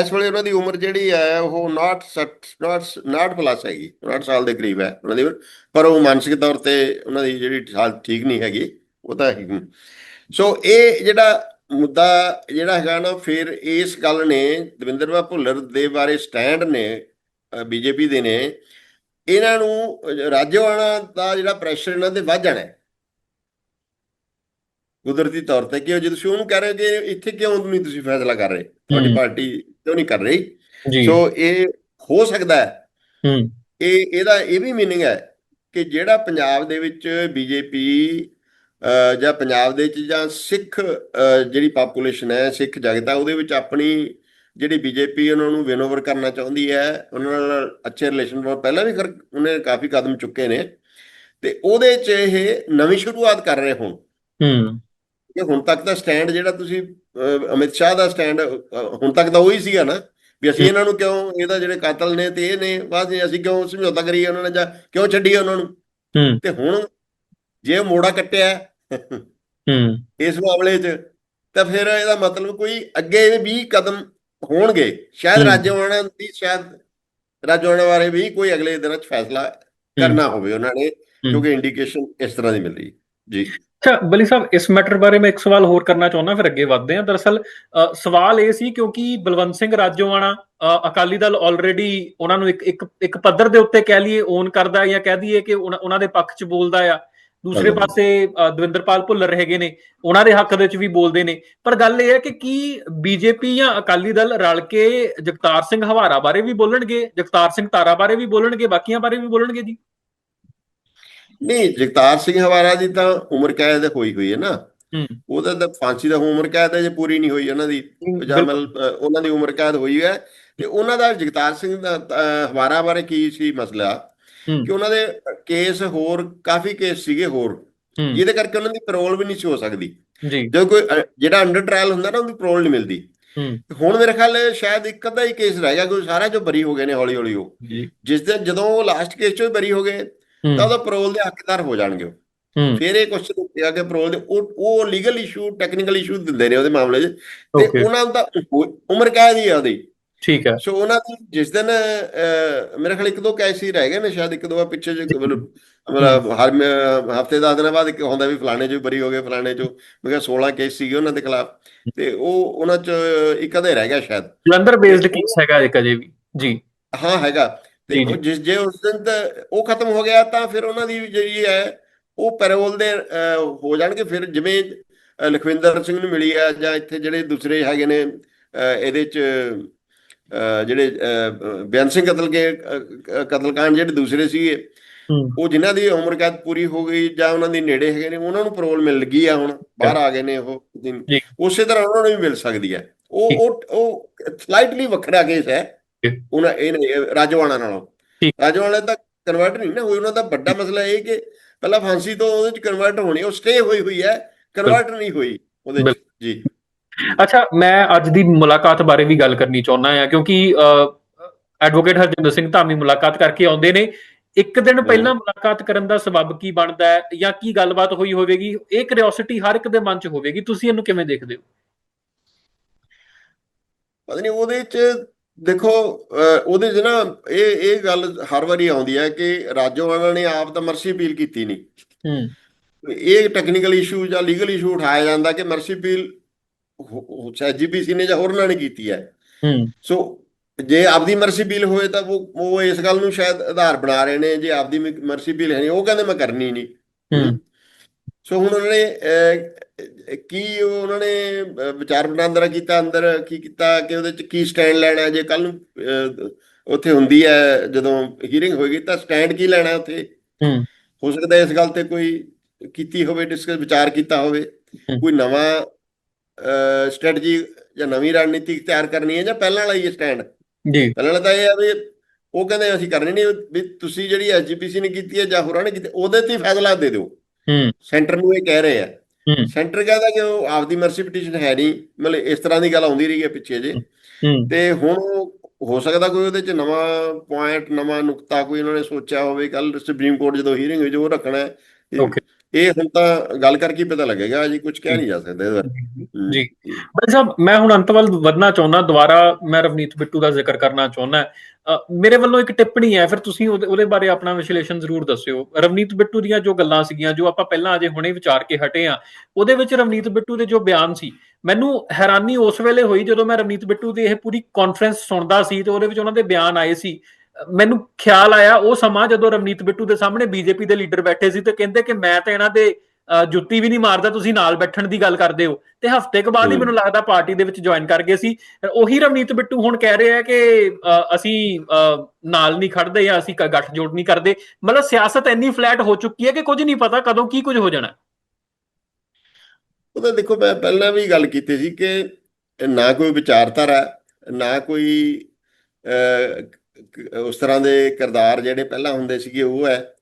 ਇਸ ਵੇਲੇ ਉਹਨਾਂ ਦੀ ਉਮਰ ਜਿਹੜੀ ਹੈ ਉਹ 59 60 59 ਪਲੱਸ ਹੈਗੀ 59 ਸਾਲ ਦੇ ਕਰੀਬ ਹੈ ਉਹਨਾਂ ਦੀ ਉਮਰ। ਪਰ ਉਹ ਮਾਨਸਿਕ ਤੌਰ ਤੇ ਉਹਨਾਂ ਦੀ ਜਿਹੜੀ ਹਾਲਤ ਠੀਕ ਨਹੀਂ ਹੈਗੀ ਉਹ ਤਾਂ ਹੈਗੀ। ਸੋ ਇਹ ਜਿਹੜਾ ਮੁੱਦਾ ਜਿਹੜਾ ਹੈਗਾ ਨਾ ਫਿਰ ਇਸ ਗੱਲ ਨੇ ਦਵਿੰਦਰ ਦਵਿੰਦਰਪਾਲ ਭੁੱਲਰ ਦੇ ਬਾਰੇ ਸਟੈਂਡ ਨੇ ਬੀਜੇਪੀ ਦੇ ਨੇ ਇਹਨਾਂ ਨੂੰ ਅਹ, ਦਾ ਜਿਹੜਾ ਪ੍ਰੈਸ਼ਰ ਇਹਨਾਂ ਤੇ ਵੱਧ ਜਾਣਾ ਕੁਦਰਤੀ ਤੌਰ ਤੇ ਕਿ ਜੇ ਤੁਸੀਂ ਉਹਨੂੰ ਕਹਿ ਰਹੇ ਕਿ ਇੱਥੇ ਕਿਉਂ ਨਹੀਂ ਤੁਸੀਂ ਫੈਸਲਾ ਕਰ ਰਹੇ? ਤੁਹਾਡੀ। ਪਾਰਟੀ ਕਿਉਂ ਨਹੀਂ ਕਰ ਰਹੀ? ਸੋ ਇਹ ਹੋ ਸਕਦਾ ਹੈ। ਹੂੰ। ਇਹ ਇਹਦਾ ਇਹ ਵੀ ਮੀਨਿੰਗ ਹੈ ਕਿ ਜਿਹੜਾ ਪੰਜਾਬ ਦੇ ਵਿੱਚ ਬੀਜੇਪੀ ਜਾਂ ਪੰਜਾਬ ਦੇ ਵਿੱਚ ਜਾਂ ਸਿੱਖ ਜਿਹੜੀ ਪਾਪੂਲੇਸ਼ਨ ਹੈ ਸਿੱਖ ਜਗਤ ਹੈ ਉਹਦੇ ਵਿੱਚ ਆਪਣੀ ਜਿਹੜੀ ਬੀਜੇਪੀ ਉਹਨਾਂ ਨੂੰ ਵਿਨ ਓਵਰ ਕਰਨਾ ਚਾਹੁੰਦੀ ਹੈ ਉਹਨਾਂ ਨਾਲ ਅੱਛੇ ਰਿਲੇਸ਼ਨ ਪਹਿਲਾਂ ਵੀ ਉਹਨੇ ਕਾਫੀ ਕਦਮ ਚੁੱਕੇ ਨੇ ਤੇ ਉਹਦੇ 'ਚ ਇਹ ਨਵੀਂ ਸ਼ੁਰੂਆਤ ਕਰ ਰਹੇ ਹੁਣ। ਹੂੰ। ਕਿ ਹੁਣ ਤੱਕ ਦਾ ਸਟੈਂਡ ਜਿਹੜਾ ਤੁਸੀਂ ਅਮਿਤ ਸ਼ਾਹ ਦਾ ਸਟੈਂਡ ਹੁਣ ਤੱਕ ਦਾ ਉਹੀ ਸੀਗਾ ਨਾ ਵੀ ਅਸੀਂ ਇਹਨਾਂ ਨੂੰ ਕਿਉਂ ਇਹਦਾ ਜਿਹੜੇ ਕਾਤਲ ਨੇ ਤੇ ਇਹ ਨੇ ਬਾਅਦ ਵਿੱਚ ਅਸੀਂ ਕਿਉਂ ਸਮਝੌਤਾ ਕਰੀਏ ਉਹਨਾਂ ਨਾਲ ਜਾਂ ਕਿਉਂ ਛੱਡੀਏ ਉਹਨਾਂ ਨੂੰ? ਹੂੰ। ਤੇ ਹੁਣ ਜੇ ਮੋੜਾ ਕੱਟਿਆ ਹੈ। ਇਸ ਮਾਮਲੇ 'ਚ ਤਾਂ ਫਿਰ ਇਹਦਾ ਮਤਲਬ ਕੋਈ ਅੱਗੇ ਵੀ ਕਦਮ ਹੋਣਗੇ। ਸ਼ਾਇਦ। ਰਾਜਵਾਨਾ ਦੀ ਸ਼ਾਇਦ ਰਾਜਵਾਨਾ ਬਾਰੇ ਵੀ ਕੋਈ ਅਗਲੇ ਦਿਨਾਂ 'ਚ ਫੈਸਲਾ ਕਰਨਾ ਹੋਵੇ ਉਹਨਾਂ ਨੇ ਕਿਉਂਕਿ ਇੰਡੀਕੇਸ਼ਨ ਇਸ ਤਰ੍ਹਾਂ ਦੀ ਮਿਲ। ਰਹੀ ਜੀ। ਅੱਛਾ ਬਲੀ ਸਾਹਿਬ ਇਸ ਮੈਟਰ ਬਾਰੇ ਮੈਂ ਇੱਕ ਸਵਾਲ ਹੋਰ ਕਰਨਾ ਚਾਹੁੰਦਾ ਫਿਰ ਅੱਗੇ ਵਧਦੇ ਹਾਂ। ਦਰਅਸਲ ਸਵਾਲ ਇਹ ਸੀ ਕਿਉਂਕਿ ਬਲਵੰਤ ਸਿੰਘ ਰਾਜੋਆਣਾ ਅ, ਅਕਾਲੀ ਦਲ ਆਲਰੇਡੀ ਉਹਨਾਂ ਨੂੰ ਇੱਕ ਇੱਕ ਇੱਕ ਪੱਧਰ ਦੇ ਉੱਤੇ ਕਹਿ ਲਈਏ ਓਨ ਕਰਦਾ ਜਾਂ ਕਹਿ ਦਈਏ ਕਿ ਉਹਨਾਂ ਦੇ ਪੱਖ 'ਚ ਬੋਲਦਾ ਆ। ਦੂਸਰੇ। ਪਾਸੇ ਦਵਿੰਦਰਪਾਲ ਭੁੱਲਰ ਹੈਗੇ ਨੇ ਉਹਨਾਂ ਦੇ ਹੱਕ ਦੇ ਵਿੱਚ ਵੀ ਬੋਲਦੇ ਨੇ। ਪਰ ਗੱਲ ਇਹ ਹੈ ਕਿ ਕੀ ਬੀਜੇਪੀ ਜਾਂ ਅਕਾਲੀ ਦਲ ਰਲ ਕੇ ਜਗਤਾਰ ਸਿੰਘ ਹਵਾਰਾ ਬਾਰੇ ਵੀ ਬੋਲਣਗੇ ਜਗਤਾਰ ਸਿੰਘ ਤਾਰਾ ਬਾਰੇ ਵੀ ਬੋਲਣਗੇ ਬਾਕੀਆਂ ਬਾਰੇ ਵੀ ਬੋਲਣਗੇ ਜੀ? ਨਹੀਂ ਜਗਤਾਰ ਸਿੰਘ ਹਵਾਰਾ ਦੀ ਤਾਂ ਉਮਰ ਕੈਦ ਹੋਈ ਹੋਈ ਹੈ ਨਾ। ਉਹਦਾ ਤਾਂ ਫਾਂਸੀ ਦਾ ਉਮਰ ਕੈਦ ਹੈ ਜੇ ਪੂਰੀ ਨਹੀਂ ਹੋਈ ਉਹਨਾਂ ਦੀ। ਜਾਂ ਮਤਲਬ ਅ, ਉਹਨਾਂ ਦੀ ਉਮਰ ਕੈਦ ਹੋਈ ਹੈ। ਤੇ ਉਹਨਾਂ ਦਾ ਜਗਤਾਰ ਸਿੰਘ ਦਾ ਹਵਾਰਾ ਬਾਰੇ ਕੀ ਸੀ ਮਸਲਾ? ਕਿ ਉਹਨਾਂ ਦੇ ਕੇਸ ਹੋਰ ਕਾਫੀ ਕੇਸ ਸੀਗੇ ਹੋਰ। ਜਿਹਦੇ ਕਰਕੇ ਉਹਨਾਂ ਦੀ ਪੈਰੋਲ ਵੀ ਨਹੀਂ ਸੀ ਹੋ ਸਕਦੀ। ਜੀ। ਕੋਈ ਜਿਹੜਾ ਅੰਡਰ ਟ੍ਰਾਇਲ ਹੁੰਦਾ ਨਾ ਉਹਦੀ ਪੈਰੋਲ ਨਹੀਂ ਮਿਲਦੀ। ਹੁਣ ਮੇਰੇ ਖਿਆਲ ਸ਼ਾਇਦ ਇੱਕ ਅੱਧਾ ਹੀ ਕੇਸ ਰਹਿ ਗਿਆ ਕੋਈ ਸਾਰਾ ਜੋ ਬਰੀ ਹੋ ਗਏ ਨੇ ਹੌਲੀ ਹੌਲੀ ਉਹ ਜਿਸ ਦਿਨ ਜਦੋਂ ਉਹ ਲਾਸਟ ਕੇਸ ਚੋਂ ਬਰੀ ਹੋ ਗਏ ਤਾਂ ਉਹਦਾ ਪੈਰੋਲ ਦੇ ਹੱਕਦਾਰ ਹੋ ਜਾਣਗੇ ਫਿਰ ਇਹ ਕੁਐਸਚਨ ਉੱਠਿਆ ਕਿ ਪੈਰੋਲ ਦੇ ਉਹ ਉਹ ਲੀਗਲ ਇਸ਼ੂ ਟੈਕਨੀਕਲ ਇਸ਼ੂ ਦਿੰਦੇ ਨੇ ਉਹਦੇ ਮਾਮਲੇ 'ਚ। ਤੇ ਉਹਨਾਂ ਦਾ ਉਮਰ ਕੈਦ ਹੀ ਆ ਉਹਦੀ। ਠੀਕ ਹੈ। ਸੋ ਉਹਨਾਂ ਦੀ ਜਿਸ ਦਿਨ ਮੇਰੇ ਖਿਆਲ ਇੱਕ ਦੋ ਕੇਸ ਹੀ ਰਹਿ ਗਏ ਨੇ ਸ਼ਾਇਦ ਇੱਕ ਦੋ ਵਾਰ ਪਿੱਛੇ ਜੇ ਮਤਲਬ ਹਰ ਹਫ਼ਤੇ 10 ਦਿਨਾਂ ਬਾਅਦ ਇੱਕ ਹੁੰਦਾ ਵੀ ਫਲਾਣੇ ਚੋਂ ਬਰੀ ਹੋ ਗਏ ਫਲਾਣੇ ਚੋਂ ਮੈਂ ਕਿਹਾ 16 ਕੇਸ ਸੀਗੇ ਉਹਨਾਂ ਦੇ ਖਿਲਾਫ। ਤੇ ਉਹ ਉਹਨਾਂ ਚ ਇੱਕ ਅਧੇ ਰਹਿ ਗਿਆ ਸ਼ਾਇਦ। ਜਲੰਧਰ ਬੇਸਡ ਕੇਸ ਹੈਗਾ ਇੱਕ ਅਜੇ ਵੀ। ਜੀ। ਹਾਂ ਹੈਗਾ। ਉਹ ਜਿਸ ਜੇ ਉਸ ਦਿਨ ਤਾਂ ਉਹ ਖਤਮ ਹੋ ਗਿਆ ਤਾਂ ਫਿਰ ਉਹਨਾਂ ਦੀ ਜਿਹੜੀ ਹੈ ਉਹ ਪੈਰੋਲ ਦੇ ਹੋ ਜਾਣਗੇ। ਫਿਰ ਜਿਵੇਂ ਲਖਵਿੰਦਰ ਸਿੰਘ ਨੂੰ ਮਿਲੀ ਹੈ ਜਾਂ ਇੱਥੇ ਜਿਹੜੇ ਦੂਸਰੇ ਹੈਗੇ ਨੇ ਇਹਦੇ ਚ ਜਿਹੜੇ ਬੇਅੰਤ ਸਿੰਘ ਕਤਲ ਕੇ ਕਤਲकांड ਜਿਹੜੇ ਦੂਸਰੇ ਸੀਗੇ ਉਹ ਜਿਨ੍ਹਾਂ ਦੀ ਉਮਰ ਕੈਦ ਪੂਰੀ ਹੋ ਗਈ ਜਾਂ ਉਹਨਾਂ ਦੀ ਨੇੜੇ ਹੈਗੇ ਨੇ ਉਹਨਾਂ ਨੂੰ ਪੈਰੋਲ ਮਿਲ ਗਈ ਆ ਹੁਣ ਬਾਹਰ ਆ ਗਏ ਨੇ ਉਹ। ਉਸੇ ਤਰ੍ਹਾਂ ਉਹਨਾਂ ਨੂੰ ਵੀ ਮਿਲ ਸਕਦੀ ਹੈ। ਉਹ ਉਹ ਸਲਾਈਟਲੀ ਵੱਖਰਾ ਕੇਸ ਹੈ। ਉਹਨਾਂ ਇਹ ਨਹੀਂ, ਇਹ ਰਾਜਵਾਨਾ ਨਾਲੋਂ। ਠੀਕ। ਰਾਜਵਾਨਾ ਤਾਂ ਕਨਵਰਟ ਨਹੀਂ ਨਾ ਹੋਈ ਉਹਨਾਂ ਦਾ ਵੱਡਾ ਮਸਲਾ ਇਹ ਕਿ ਪਹਿਲਾਂ ਫਾਂਸੀ ਤੋਂ ਉਹਦੇ ਚ ਕਨਵਰਟ ਹੋਣੀ ਉਹ ਸਟੇ ਹੋਈ ਹੋਈ ਹੈ ਕਨਵਰਟ ਨਹੀਂ ਹੋਈ ਉਹਦੇ ਜੀ। ਅੱਛਾ ਮੈਂ ਅੱਜ ਦੀ ਮੁਲਾਕਾਤ ਬਾਰੇ ਵੀ ਗੱਲ ਕਰਨੀ ਚਾਹੁੰਦਾ ਹਾਂ ਕਿਉਂਕਿ ਐਡਵੋਕੇਟ ਹਰਜਿੰਦਰ ਸਿੰਘ ਧਾਮੀ ਮੁਲਾਕਾਤ ਕਰਕੇ ਆਉਂਦੇ ਨੇ। ਇੱਕ ਦਿਨ ਪਹਿਲਾਂ ਮੁਲਾਕਾਤ ਕਰਨ ਦਾ ਸਬਬ ਕੀ ਬਣਦਾ ਹੈ ਜਾਂ ਕੀ ਗੱਲਬਾਤ ਹੋਈ ਹੋਵੇਗੀ? ਇਹ ਕਿਉਰਿਓਸਿਟੀ ਹਰ ਇੱਕ ਦੇ ਮਨ 'ਚ ਹੋਵੇਗੀ ਤੁਸੀਂ ਇਹਨੂੰ ਕਿਵੇਂ ਦੇਖਦੇ ਹੋ? ਪਤਾ ਨਹੀਂ ਉਹਦੇ ਚ ਦੇਖੋ ਉਹਦੇ ਚ ਨਾ ਇਹ ਇਹ ਗੱਲ ਹਰ ਵਾਰੀ ਆਉਂਦੀ ਹੈ ਕਿ ਰਾਜੋਆਣਾ ਨੇ ਆਪ ਤਾਂ ਮਰਸੀ ਅਪੀਲ ਕੀਤੀ ਨਹੀਂ ਹੂੰ। ਇਹ ਟੈਕਨੀਕਲ ਇਸ਼ੂ ਜਾਂ ਲੀਗਲ ਇਸ਼ੂ ਉਠਾਇਆ ਜਾਂਦਾ ਕਿ ਮਰਸੀ ਅਪੀਲ ਐਜੀਪੀਸੀ ਨੇ ਜਾਂ ਹੋਰਨਾਂ ਨੇ ਕੀਤੀ ਹੈ। ਹੂੰ। ਸੋ ਜੇ ਆਪਦੀ ਮਰਸੀ ਬਿੱਲ ਹੋਏ ਤਾਂ ਉਹ ਉਹ ਇਸ ਗੱਲ ਨੂੰ ਸ਼ਾਇਦ ਆਧਾਰ ਬਣਾ ਰਹੇ ਨੇ ਜੇ ਆਪਦੀ ਮਰਸੀ ਬਿੱਲ ਹੈ ਨਹੀਂ ਉਹ ਕਹਿੰਦੇ ਮੈਂ ਕਰਨੀ ਨਹੀਂ ਹੂੰ। ਸੋ ਹੁਣ ਉਹਨਾਂ ਨੇ ਕੀ ਉਹ ਉਹਨਾਂ ਨੇ ਵਿਚਾਰ ਵਟਾਂਦਰਾ ਕੀਤਾ ਅੰਦਰ ਕੀ ਕੀਤਾ ਕਿ ਉਹਦੇ ਚ ਕੀ ਸਟੈਂਡ ਲੈਣਾ? ਜੇ ਕੱਲ ਨੂੰ ਉੱਥੇ ਹੁੰਦੀ ਹੈ ਜਦੋਂ ਹੀਅਰਿੰਗ ਹੋਏਗੀ ਤਾਂ ਸਟੈਂਡ ਕੀ ਲੈਣਾ ਉੱਥੇ? ਹੂੰ। ਹੋ ਸਕਦਾ ਇਸ ਗੱਲ ਤੇ ਕੋਈ ਕੀਤੀ ਹੋਵੇ ਡਿਸਕਸ ਵਿਚਾਰ ਕੀਤਾ ਹੋਵੇ। ਕੋਈ ਨਵਾਂ ਸਟ੍ਰੈਟਜੀ ਜਾਂ ਨਵੀਂ ਰਣਨੀਤੀ ਤਿਆਰ ਕਰਨੀ ਹੈ ਜਾਂ ਪਹਿਲਾਂ ਵਾਲਾ ਹੀ ਸਟੈਂਡ ਜੀ। ਪਹਿਲਾਂ ਤਾਂ ਇਹ ਆ ਵੀ ਉਹ ਕਹਿੰਦੇ ਅਸੀਂ ਕਰਨੀ ਨਹੀਂ ਵੀ ਤੁਸੀਂ ਜਿਹੜੀ ਐਸਜੀਪੀਸੀ ਨੇ ਕੀਤੀ ਹੈ ਜਾਂ ਹੋਰਾਂ ਨੇ ਕੀਤੀ ਉਹਦੇ ਤੇ ਹੀ ਫੈਸਲਾ ਦੇ ਦਿਓ। ਹੂੰ। ਸੈਂਟਰ ਨੂੰ ਇਹ ਕਹਿ ਰਹੇ ਆ। ਹੂੰ। ਸੈਂਟਰ ਕਹਿੰਦਾ ਕਿ ਉਹ ਆਪਦੀ ਮਰਜ਼ੀ ਪਟੀਸ਼ਨ ਹੈ ਨਹੀਂ ਮਤਲਬ ਇਸ ਤਰ੍ਹਾਂ ਦੀ ਗੱਲ ਆਉਂਦੀ ਰਹੀ ਹੈ ਪਿੱਛੇ ਜੇ। ਤੇ ਹੁਣ ਹੋ ਸਕਦਾ ਕੋਈ ਉਹਦੇ ਚ ਨਵਾਂ ਪੁਆਇੰਟ ਨਵਾਂ ਨੁਕਤਾ ਕੋਈ ਉਹਨਾਂ ਨੇ ਸੋਚਿਆ ਹੋਵੇ ਕੱਲ ਸੁਪਰੀਮ ਕੋਰਟ ਜਦੋਂ ਹੀਅਰਿੰਗ ਜੋ ਉਹ ਰੱਖਣਾ ਹੈ। ਓਕੇ ਇਹ ਹੁਣ ਤਾਂ ਗੱਲ ਕਰਕੇ ਪਤਾ ਲੱਗੇਗਾ ਜੀ ਕੁਝ ਕਹਿ ਨਹੀਂ ਜਾ ਸਕਦਾ ਇਹਦਾ ਜੀ। ਬੜੇ ਸਾਹਿਬ, ਮੈਂ ਹੁਣ ਅੰਤ ਵੱਲ ਵਧਣਾ ਚਾਹੁੰਦਾ, ਦੁਬਾਰਾ ਮੈਂ ਰਵਨੀਤ ਬਿੱਟੂ ਦਾ ਜ਼ਿਕਰ ਕਰਨਾ ਚਾਹੁੰਦਾ। ਮੇਰੇ ਵੱਲੋਂ ਇੱਕ ਟਿੱਪਣੀ ਹੈ, ਫਿਰ ਤੁਸੀਂ ਉਹਦੇ ਬਾਰੇ ਆਪਣਾ ਵਿਸ਼ਲੇਸ਼ਣ ਜ਼ਰੂਰ ਦੱਸਿਓ। ਰਵਨੀਤ ਬਿੱਟੂ ਦੀਆਂ ਜੋ ਗੱਲਾਂ ਸੀਗੀਆਂ, ਜੋ ਆਪਾਂ ਪਹਿਲਾਂ ਅਜੇ ਹੁਣੇ ਵਿਚਾਰ ਕੇ ਹਟੇ ਆ ਉਹਦੇ ਵਿੱਚ ਰਵਨੀਤ ਬਿੱਟੂ ਦੇ ਜੋ ਬਿਆਨ ਸੀ, ਮੈਨੂੰ ਹੈਰਾਨੀ ਉਸ ਵੇਲੇ ਹੋਈ ਜਦੋਂ ਮੈਂ ਰਵਨੀਤ ਬਿੱਟੂ ਦੀ ਇਹ ਪੂਰੀ ਕਾਨਫਰੰਸ ਸੁਣਦਾ ਸੀ ਤੇ ਉਹਦੇ ਵਿੱਚ ਉਹਨਾਂ ਦੇ ਬਿਆਨ ਆਏ ਸੀ। ਮੈਨੂੰ ਖਿਆਲ ਆਇਆ ਉਹ ਸਮਾਂ ਜਦੋਂ ਰਵਨੀਤ ਬਿੱਟੂ ਦੇ ਸਾਹਮਣੇ ਬੀਜੇਪੀ ਦੇ ਲੀਡਰ ਬੈਠੇ ਸੀ ਤੇ ਕਹਿੰਦੇ ਕਿ ਮੈਂ ਤਾਂ ਇਹਨਾਂ ਦੇ ਜੁੱਤੀ ਵੀ ਨਹੀਂ ਮਾਰਦਾ ਤੁਸੀਂ ਨਾਲ ਬੈਠਣ ਦੀ ਗੱਲ ਕਰਦੇ ਹੋ। ਤੇ ਹਫ਼ਤੇ ਕੁ ਬਾਅਦ ਹੀ। ਮੈਨੂੰ ਲੱਗਦਾ ਪਾਰਟੀ ਦੇ ਵਿੱਚ ਜੁਆਇਨ ਕਰ ਗਏ ਸੀ। ਉਹੀ ਰਵਨੀਤ ਬਿੱਟੂ ਹੁਣ ਕਹਿ ਰਹੇ ਕਿ ਅਸੀਂ ਨਾਲ ਨਹੀਂ ਖੜਦੇ ਜਾਂ ਅਸੀਂ ਗੱਠਜੋੜ ਨਹੀਂ ਕਰਦੇ। ਮਤਲਬ ਸਿਆਸਤ ਇੰਨੀ ਫਲੈਟ ਹੋ ਚੁੱਕੀ ਹੈ ਕਿ ਕੁਝ ਨਹੀਂ ਪਤਾ ਕਦੋਂ ਕੀ ਕੁਝ ਹੋ ਜਾਣਾ। ਉਹਦਾ ਦੇਖੋ ਮੈਂ ਪਹਿਲਾਂ ਵੀ ਗੱਲ ਕੀਤੀ ਸੀ ਕਿ ਨਾ ਕੋਈ ਵਿਚਾਰਧਾਰਾ ਨਾ ਕੋਈ ਉਸ ਤਰ੍ਹਾਂ ਦੇ ਕਿਰਦਾਰ ਜਿਹੜੇ ਪਹਿਲਾਂ ਹੁੰਦੇ ਸੀਗੇ ਉਹ ਹੈ।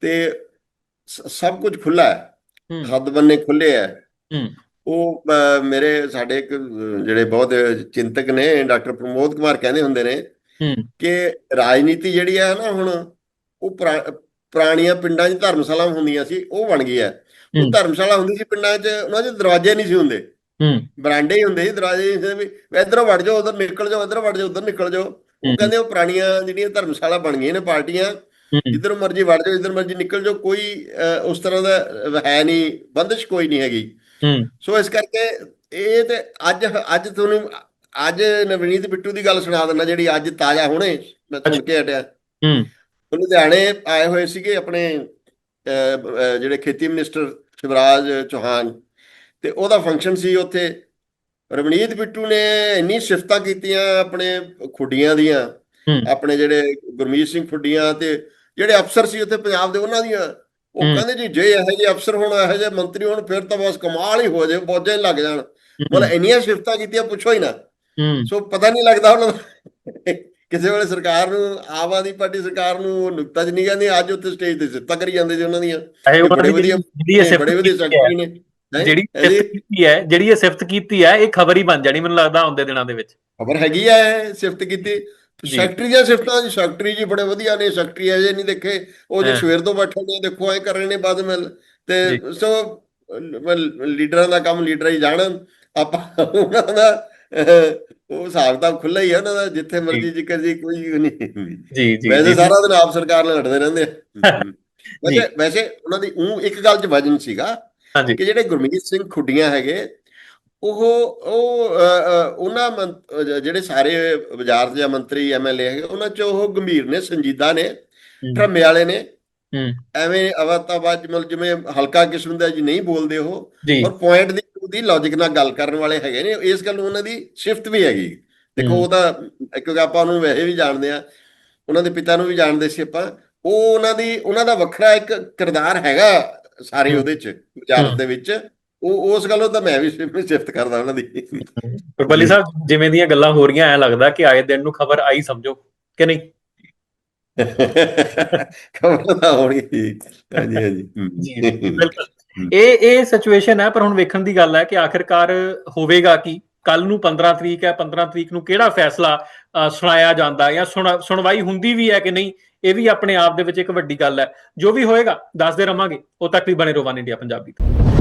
ਤੇ ਸਭ ਕੁਝ ਖੁੱਲਾ ਹੈ। ਹੱਦ ਬੰਨੇ ਖੁੱਲੇ ਹੈ। ਉਹ ਮੇਰੇ ਸਾਡੇ ਇੱਕ ਜਿਹੜੇ ਬਹੁਤ ਚਿੰਤਕ ਨੇ ਡਾਕਟਰ ਪ੍ਰਮੋਦ ਕੁਮਾਰ ਕਹਿੰਦੇ ਹੁੰਦੇ ਨੇ ਕਿ ਰਾਜਨੀਤੀ ਜਿਹੜੀ ਹੈ ਨਾ ਹੁਣ ਉਹ ਪੁਰਾ- ਪੁਰਾਣੀਆਂ ਪਿੰਡਾਂ 'ਚ ਧਰਮਸ਼ਾਲਾ ਹੁੰਦੀਆਂ ਸੀ ਉਹ ਬਣ ਗਈ ਹੈ। ਉਹ। ਧਰਮਸ਼ਾਲਾ ਹੁੰਦੀ ਸੀ ਪਿੰਡਾਂ 'ਚ ਉਹਨਾਂ 'ਚ ਦਰਵਾਜ਼ੇ ਨਹੀਂ ਸੀ ਹੁੰਦੇ। ਹੂੰ। ਬਰਾਂਡੇ ਹੀ ਹੁੰਦੇ ਸੀ ਦਰਵਾਜ਼ੇ ਨਹੀਂ ਸੀ ਵੀ ਇਧਰੋਂ ਵੜ ਜਾਓ ਉਧਰ ਨਿਕਲ ਜਾਓ ਇਧਰੋਂ ਵੜ ਜਾਓ ਉਧਰ ਨਿਕਲ ਜਾਓ। ਉਹ। ਕਹਿੰਦੇ ਉਹ ਪੁਰਾਣੀਆਂ ਜਿਹੜੀਆਂ ਧਰਮਸ਼ਾਲਾ ਬਣ ਗਈਆਂ ਨੇ ਪਾਰਟੀਆਂ ਜਿੱਧਰ ਮਰਜ਼ੀ ਵੜ ਜਾਓ ਜਿੱਧਰ ਮਰਜ਼ੀ ਨਿਕਲ ਜਾਓ ਕੋਈ ਉਸ ਤਰ੍ਹਾਂ ਦਾ ਹੈ ਨਹੀਂ ਬੰਦਸ਼ ਕੋਈ ਨਹੀਂ ਹੈਗੀ। ਸੋ ਇਸ ਕਰਕੇ ਇਹ ਤੇ ਅੱਜ ਅੱਜ ਤੁਹਾਨੂੰ ਅੱਜ ਨਵਨੀਤ ਬਿੱਟੂ ਦੀ ਗੱਲ ਸੁਣਾ ਦਿੰਦਾ ਜਿਹੜੀ ਅੱਜ ਤਾਜ਼ਾ ਹੁਣੇ ਮੈਂ ਸੁਣ ਕੇ ਹਟਿਆ। ਹੂੰ। ਲੁਧਿਆਣੇ ਆਏ ਹੋਏ ਸੀਗੇ ਆਪਣੇ ਜਿਹੜੇ ਖੇਤੀ ਮਿਨਿਸਟਰ ਸ਼ਿਵਰਾਜ ਚੌਹਾਨ ਤੇ ਉਹਦਾ ਫੰਕਸ਼ਨ ਸੀ ਉੱਥੇ ਰਵਨੀਤ ਬਿੱਟੂ ਨੇ ਇੰਨੀ ਸਿਫਤਾਂ ਕੀਤੀਆਂ ਆਪਣੇ ਖੁੱਡੀਆਂ ਦੀਆਂ। ਆਪਣੇ ਜਿਹੜੇ ਗੁਰਮੀਤ ਸਿੰਘ ਖੁੱਡੀਆਂ ਤੇ ਜਿਹੜੇ ਅਫਸਰ ਸੀ ਉੱਥੇ ਪੰਜਾਬ ਦੇ ਉਹਨਾਂ ਦੀਆਂ ਉਹ। ਕਹਿੰਦੇ ਜੀ ਜੇ ਇਹੋ ਜਿਹੇ ਅਫਸਰ ਹੋਣ ਇਹੋ ਜਿਹੇ ਮੰਤਰੀ ਹੋਣ ਫਿਰ ਤਾਂ ਬਸ ਕਮਾਲ ਹੀ ਹੋ ਜਾਏ ਬੋਝੇ ਲੱਗ ਜਾਣ ਮਤਲਬ ਇੰਨੀਆਂ ਸਿਫਤਾਂ ਕੀਤੀਆਂ ਪੁੱਛੋ ਹੀ ਨਾ ਸੋ ਪਤਾ ਨਹੀਂ ਲੱਗਦਾ ਉਹਨਾਂ ਦਾ ਕਿਸੇ ਵੇਲੇ ਸਰਕਾਰ ਨੂੰ ਆਮ ਆਦਮੀ ਪਾਰਟੀ ਸਰਕਾਰ ਨੂੰ ਨੁਕਤਾ ਚ ਨਹੀਂ ਕਹਿੰਦੀ ਅੱਜ ਉੱਥੇ ਸਟੇਜ ਤੇ ਸਿਫਤਾਂ ਕਰੀ ਜਾਂਦੇ ਸੀ ਉਹਨਾਂ ਦੀਆਂ ਬੜੇ ਵਧੀਆ- ਬੜੇ ਵਧੀਆ ਸੈਕਟਰੀ ਨੇ? ਜਿਹੜੀ ਸਿਫਤ ਕੀਤੀ ਹੈ ਜਿਹੜੀ ਇਹ ਸਿਫਤ ਕੀਤੀ ਹੈ ਇਹ ਖਬਰ ਹੀ ਬਣ ਜਾਣੀ ਮੈਨੂੰ ਲੱਗਦਾ ਆਉਂਦੇ ਦਿਨਾਂ ਦੇ ਵਿੱਚ। ਖਬਰ ਹੈਗੀ ਹੈ ਸਿਫਤ ਕੀਤੀ। ਜੀ। ਸੈਕਟਰੀ ਦੀਆਂ ਸਿਫਤਾਂ ਜੀ ਸੈਕਟਰੀ ਜੀ ਬੜੇ ਵਧੀਆ ਨੇ ਸੈਕਟਰੀ ਅਜੇ ਨਹੀਂ ਦੇਖੇ। ਉਹ ਜੇ। ਸਵੇਰ ਤੋਂ ਬੈਠੇ ਨੇ ਦੇਖੋ ਐ ਕਰ ਰਹੇ ਨੇ ਬਾਦ ਮਿਲ ਤੇ ਜੀ। ਸੋ ਲੀਡਰਾਂ ਦਾ ਕੰਮ ਲੀਡਰ ਹੀ ਜਾਣਨ। ਆਪਾਂ ਉਹਨਾਂ ਦਾ ਉਹ ਹਿਸਾਬ ਤਾਂ ਖੁੱਲਾ ਹੀ ਹੈ ਉਹਨਾਂ ਦਾ ਜਿੱਥੇ ਮਰਜ਼ੀ ਜ਼ਿਕਰ ਜੀ ਕੋਈ ਨਹੀਂ। ਜੀ ਜੀ ਵੈਸੇ ਜੀ। ਸਾਰਾ ਦਿਨ ਆਪ ਸਰਕਾਰ ਨਾਲ ਲੜਦੇ ਰਹਿੰਦੇ ਵੈਸੇ ਵੈਸੇ ਉਹਨਾਂ ਦੀ ਉਹ ਇੱਕ ਗੱਲ 'ਚ ਵਜਨ ਸੀਗਾ। ਕਿ ਜਿਹੜੇ ਗੁਰਮੀਤ ਸਿੰਘ ਖੁੱਡੀਆਂ ਹੈਗੇ ਉਹ ਉਹ ਉਹਨਾਂ ਜਿਹੜੇ ਸਾਰੇ ਵਜ਼ਾਰਤ ਜਾਂ ਮੰਤਰੀ ਐਮਐਲਏ ਹੈਗੇ ਉਹਨਾਂ 'ਚ ਉਹ ਗੰਭੀਰ ਨੇ ਸੰਜੀਦਾ ਨੇ ਧਰਮੇ ਵਾਲੇ ਨੇ। ਐਵੇਂ ਅਵਤਾਬਾਜ ਮਤਲਬ ਜਿਵੇਂ ਹਲਕਾ ਕਿਸਮ ਦਾ ਜੀ ਨਹੀਂ ਬੋਲਦੇ ਉਹ। ਔਰ ਪੁਆਇੰਟ ਦੀ ਦੀ ਲੌਜੀਕ ਨਾਲ ਗੱਲ ਕਰਨ ਵਾਲੇ ਹੈਗੇ ਨੇ। ਇਸ ਗੱਲ ਨੂੰ ਉਹਨਾਂ ਦੀ ਸਿਫਤ ਵੀ ਹੈਗੀ। ਦੇਖੋ। ਉਹ ਤਾਂ ਕਿਉਂਕਿ ਆਪਾਂ ਉਹਨੂੰ ਵੈਸੇ ਵੀ ਜਾਣਦੇ ਆ ਉਹਨਾਂ ਦੇ ਪਿਤਾ ਨੂੰ ਵੀ ਜਾਣਦੇ ਸੀ ਆਪਾਂ। ਉਹ ਉਹਨਾਂ ਦੀ ਉਹਨਾਂ ਦਾ ਵੱਖਰਾ ਇੱਕ ਕਿਰਦਾਰ ਹੈਗਾ। ਸਾਰੇ। ਉਹਦੇ ਚ ਵਜ਼ਾਰਤ ਹੂੰ। ਦੇ ਵਿੱਚ। ਉਹ ਉਸ ਗੱਲੋਂ ਤਾਂ ਮੈਂ ਵੀ ਸਿਫਤ ਕਰਦਾ ਉਹਨਾਂ ਦੀ। ਪਰ ਬੱਲੀ ਸਾਹਿਬ ਜਿਵੇਂ ਦੀਆਂ ਗੱਲਾਂ ਹੋ ਰਹੀਆਂ ਐ ਲੱਗਦਾ ਕਿ ਆਏ ਦਿਨ ਨੂੰ ਖਬਰ ਆਈ ਸਮਝੋ ਕਿ ਨਹੀਂ? ਖਬਰ ਤਾਂ ਹੋਣੀ ਹਾਂਜੀ ਹਾਂਜੀ। ਹੂੰ। ਜੀ ਬਿਲਕੁਲ। ਇਹ ਇਹ ਸਿਚੁਏਸ਼ਨ ਹੈ ਪਰ ਹੁਣ ਵੇਖਣ ਦੀ ਗੱਲ ਹੈ ਕਿ ਆਖਿਰਕਾਰ ਹੋਵੇਗਾ ਕੀ? ਕੱਲ ਨੂੰ 15 ਤਰੀਕ ਹੈ 15 ਤਰੀਕ ਨੂੰ ਕਿਹੜਾ ਫੈਸਲਾ ਸੁਣਾਇਆ ਜਾਂਦਾ ਜਾਂ ਸੁਣਾ- ਸੁਣਵਾਈ ਹੁੰਦੀ ਵੀ ਹੈ ਕਿ ਨਹੀਂ, ਇਹ ਵੀ ਆਪਣੇ ਆਪ ਦੇ ਵਿੱਚ ਇੱਕ ਵੱਡੀ ਗੱਲ ਹੈ। ਜੋ ਵੀ ਹੋਏਗਾ, ਦੱਸਦੇ ਰਵਾਂਗੇ। ਉਹ ਤੱਕ ਵੀ ਬਣੇ ਰਹੋ ਵਨ ਇੰਡੀਆ ਪੰਜਾਬੀ ਤੋਂ।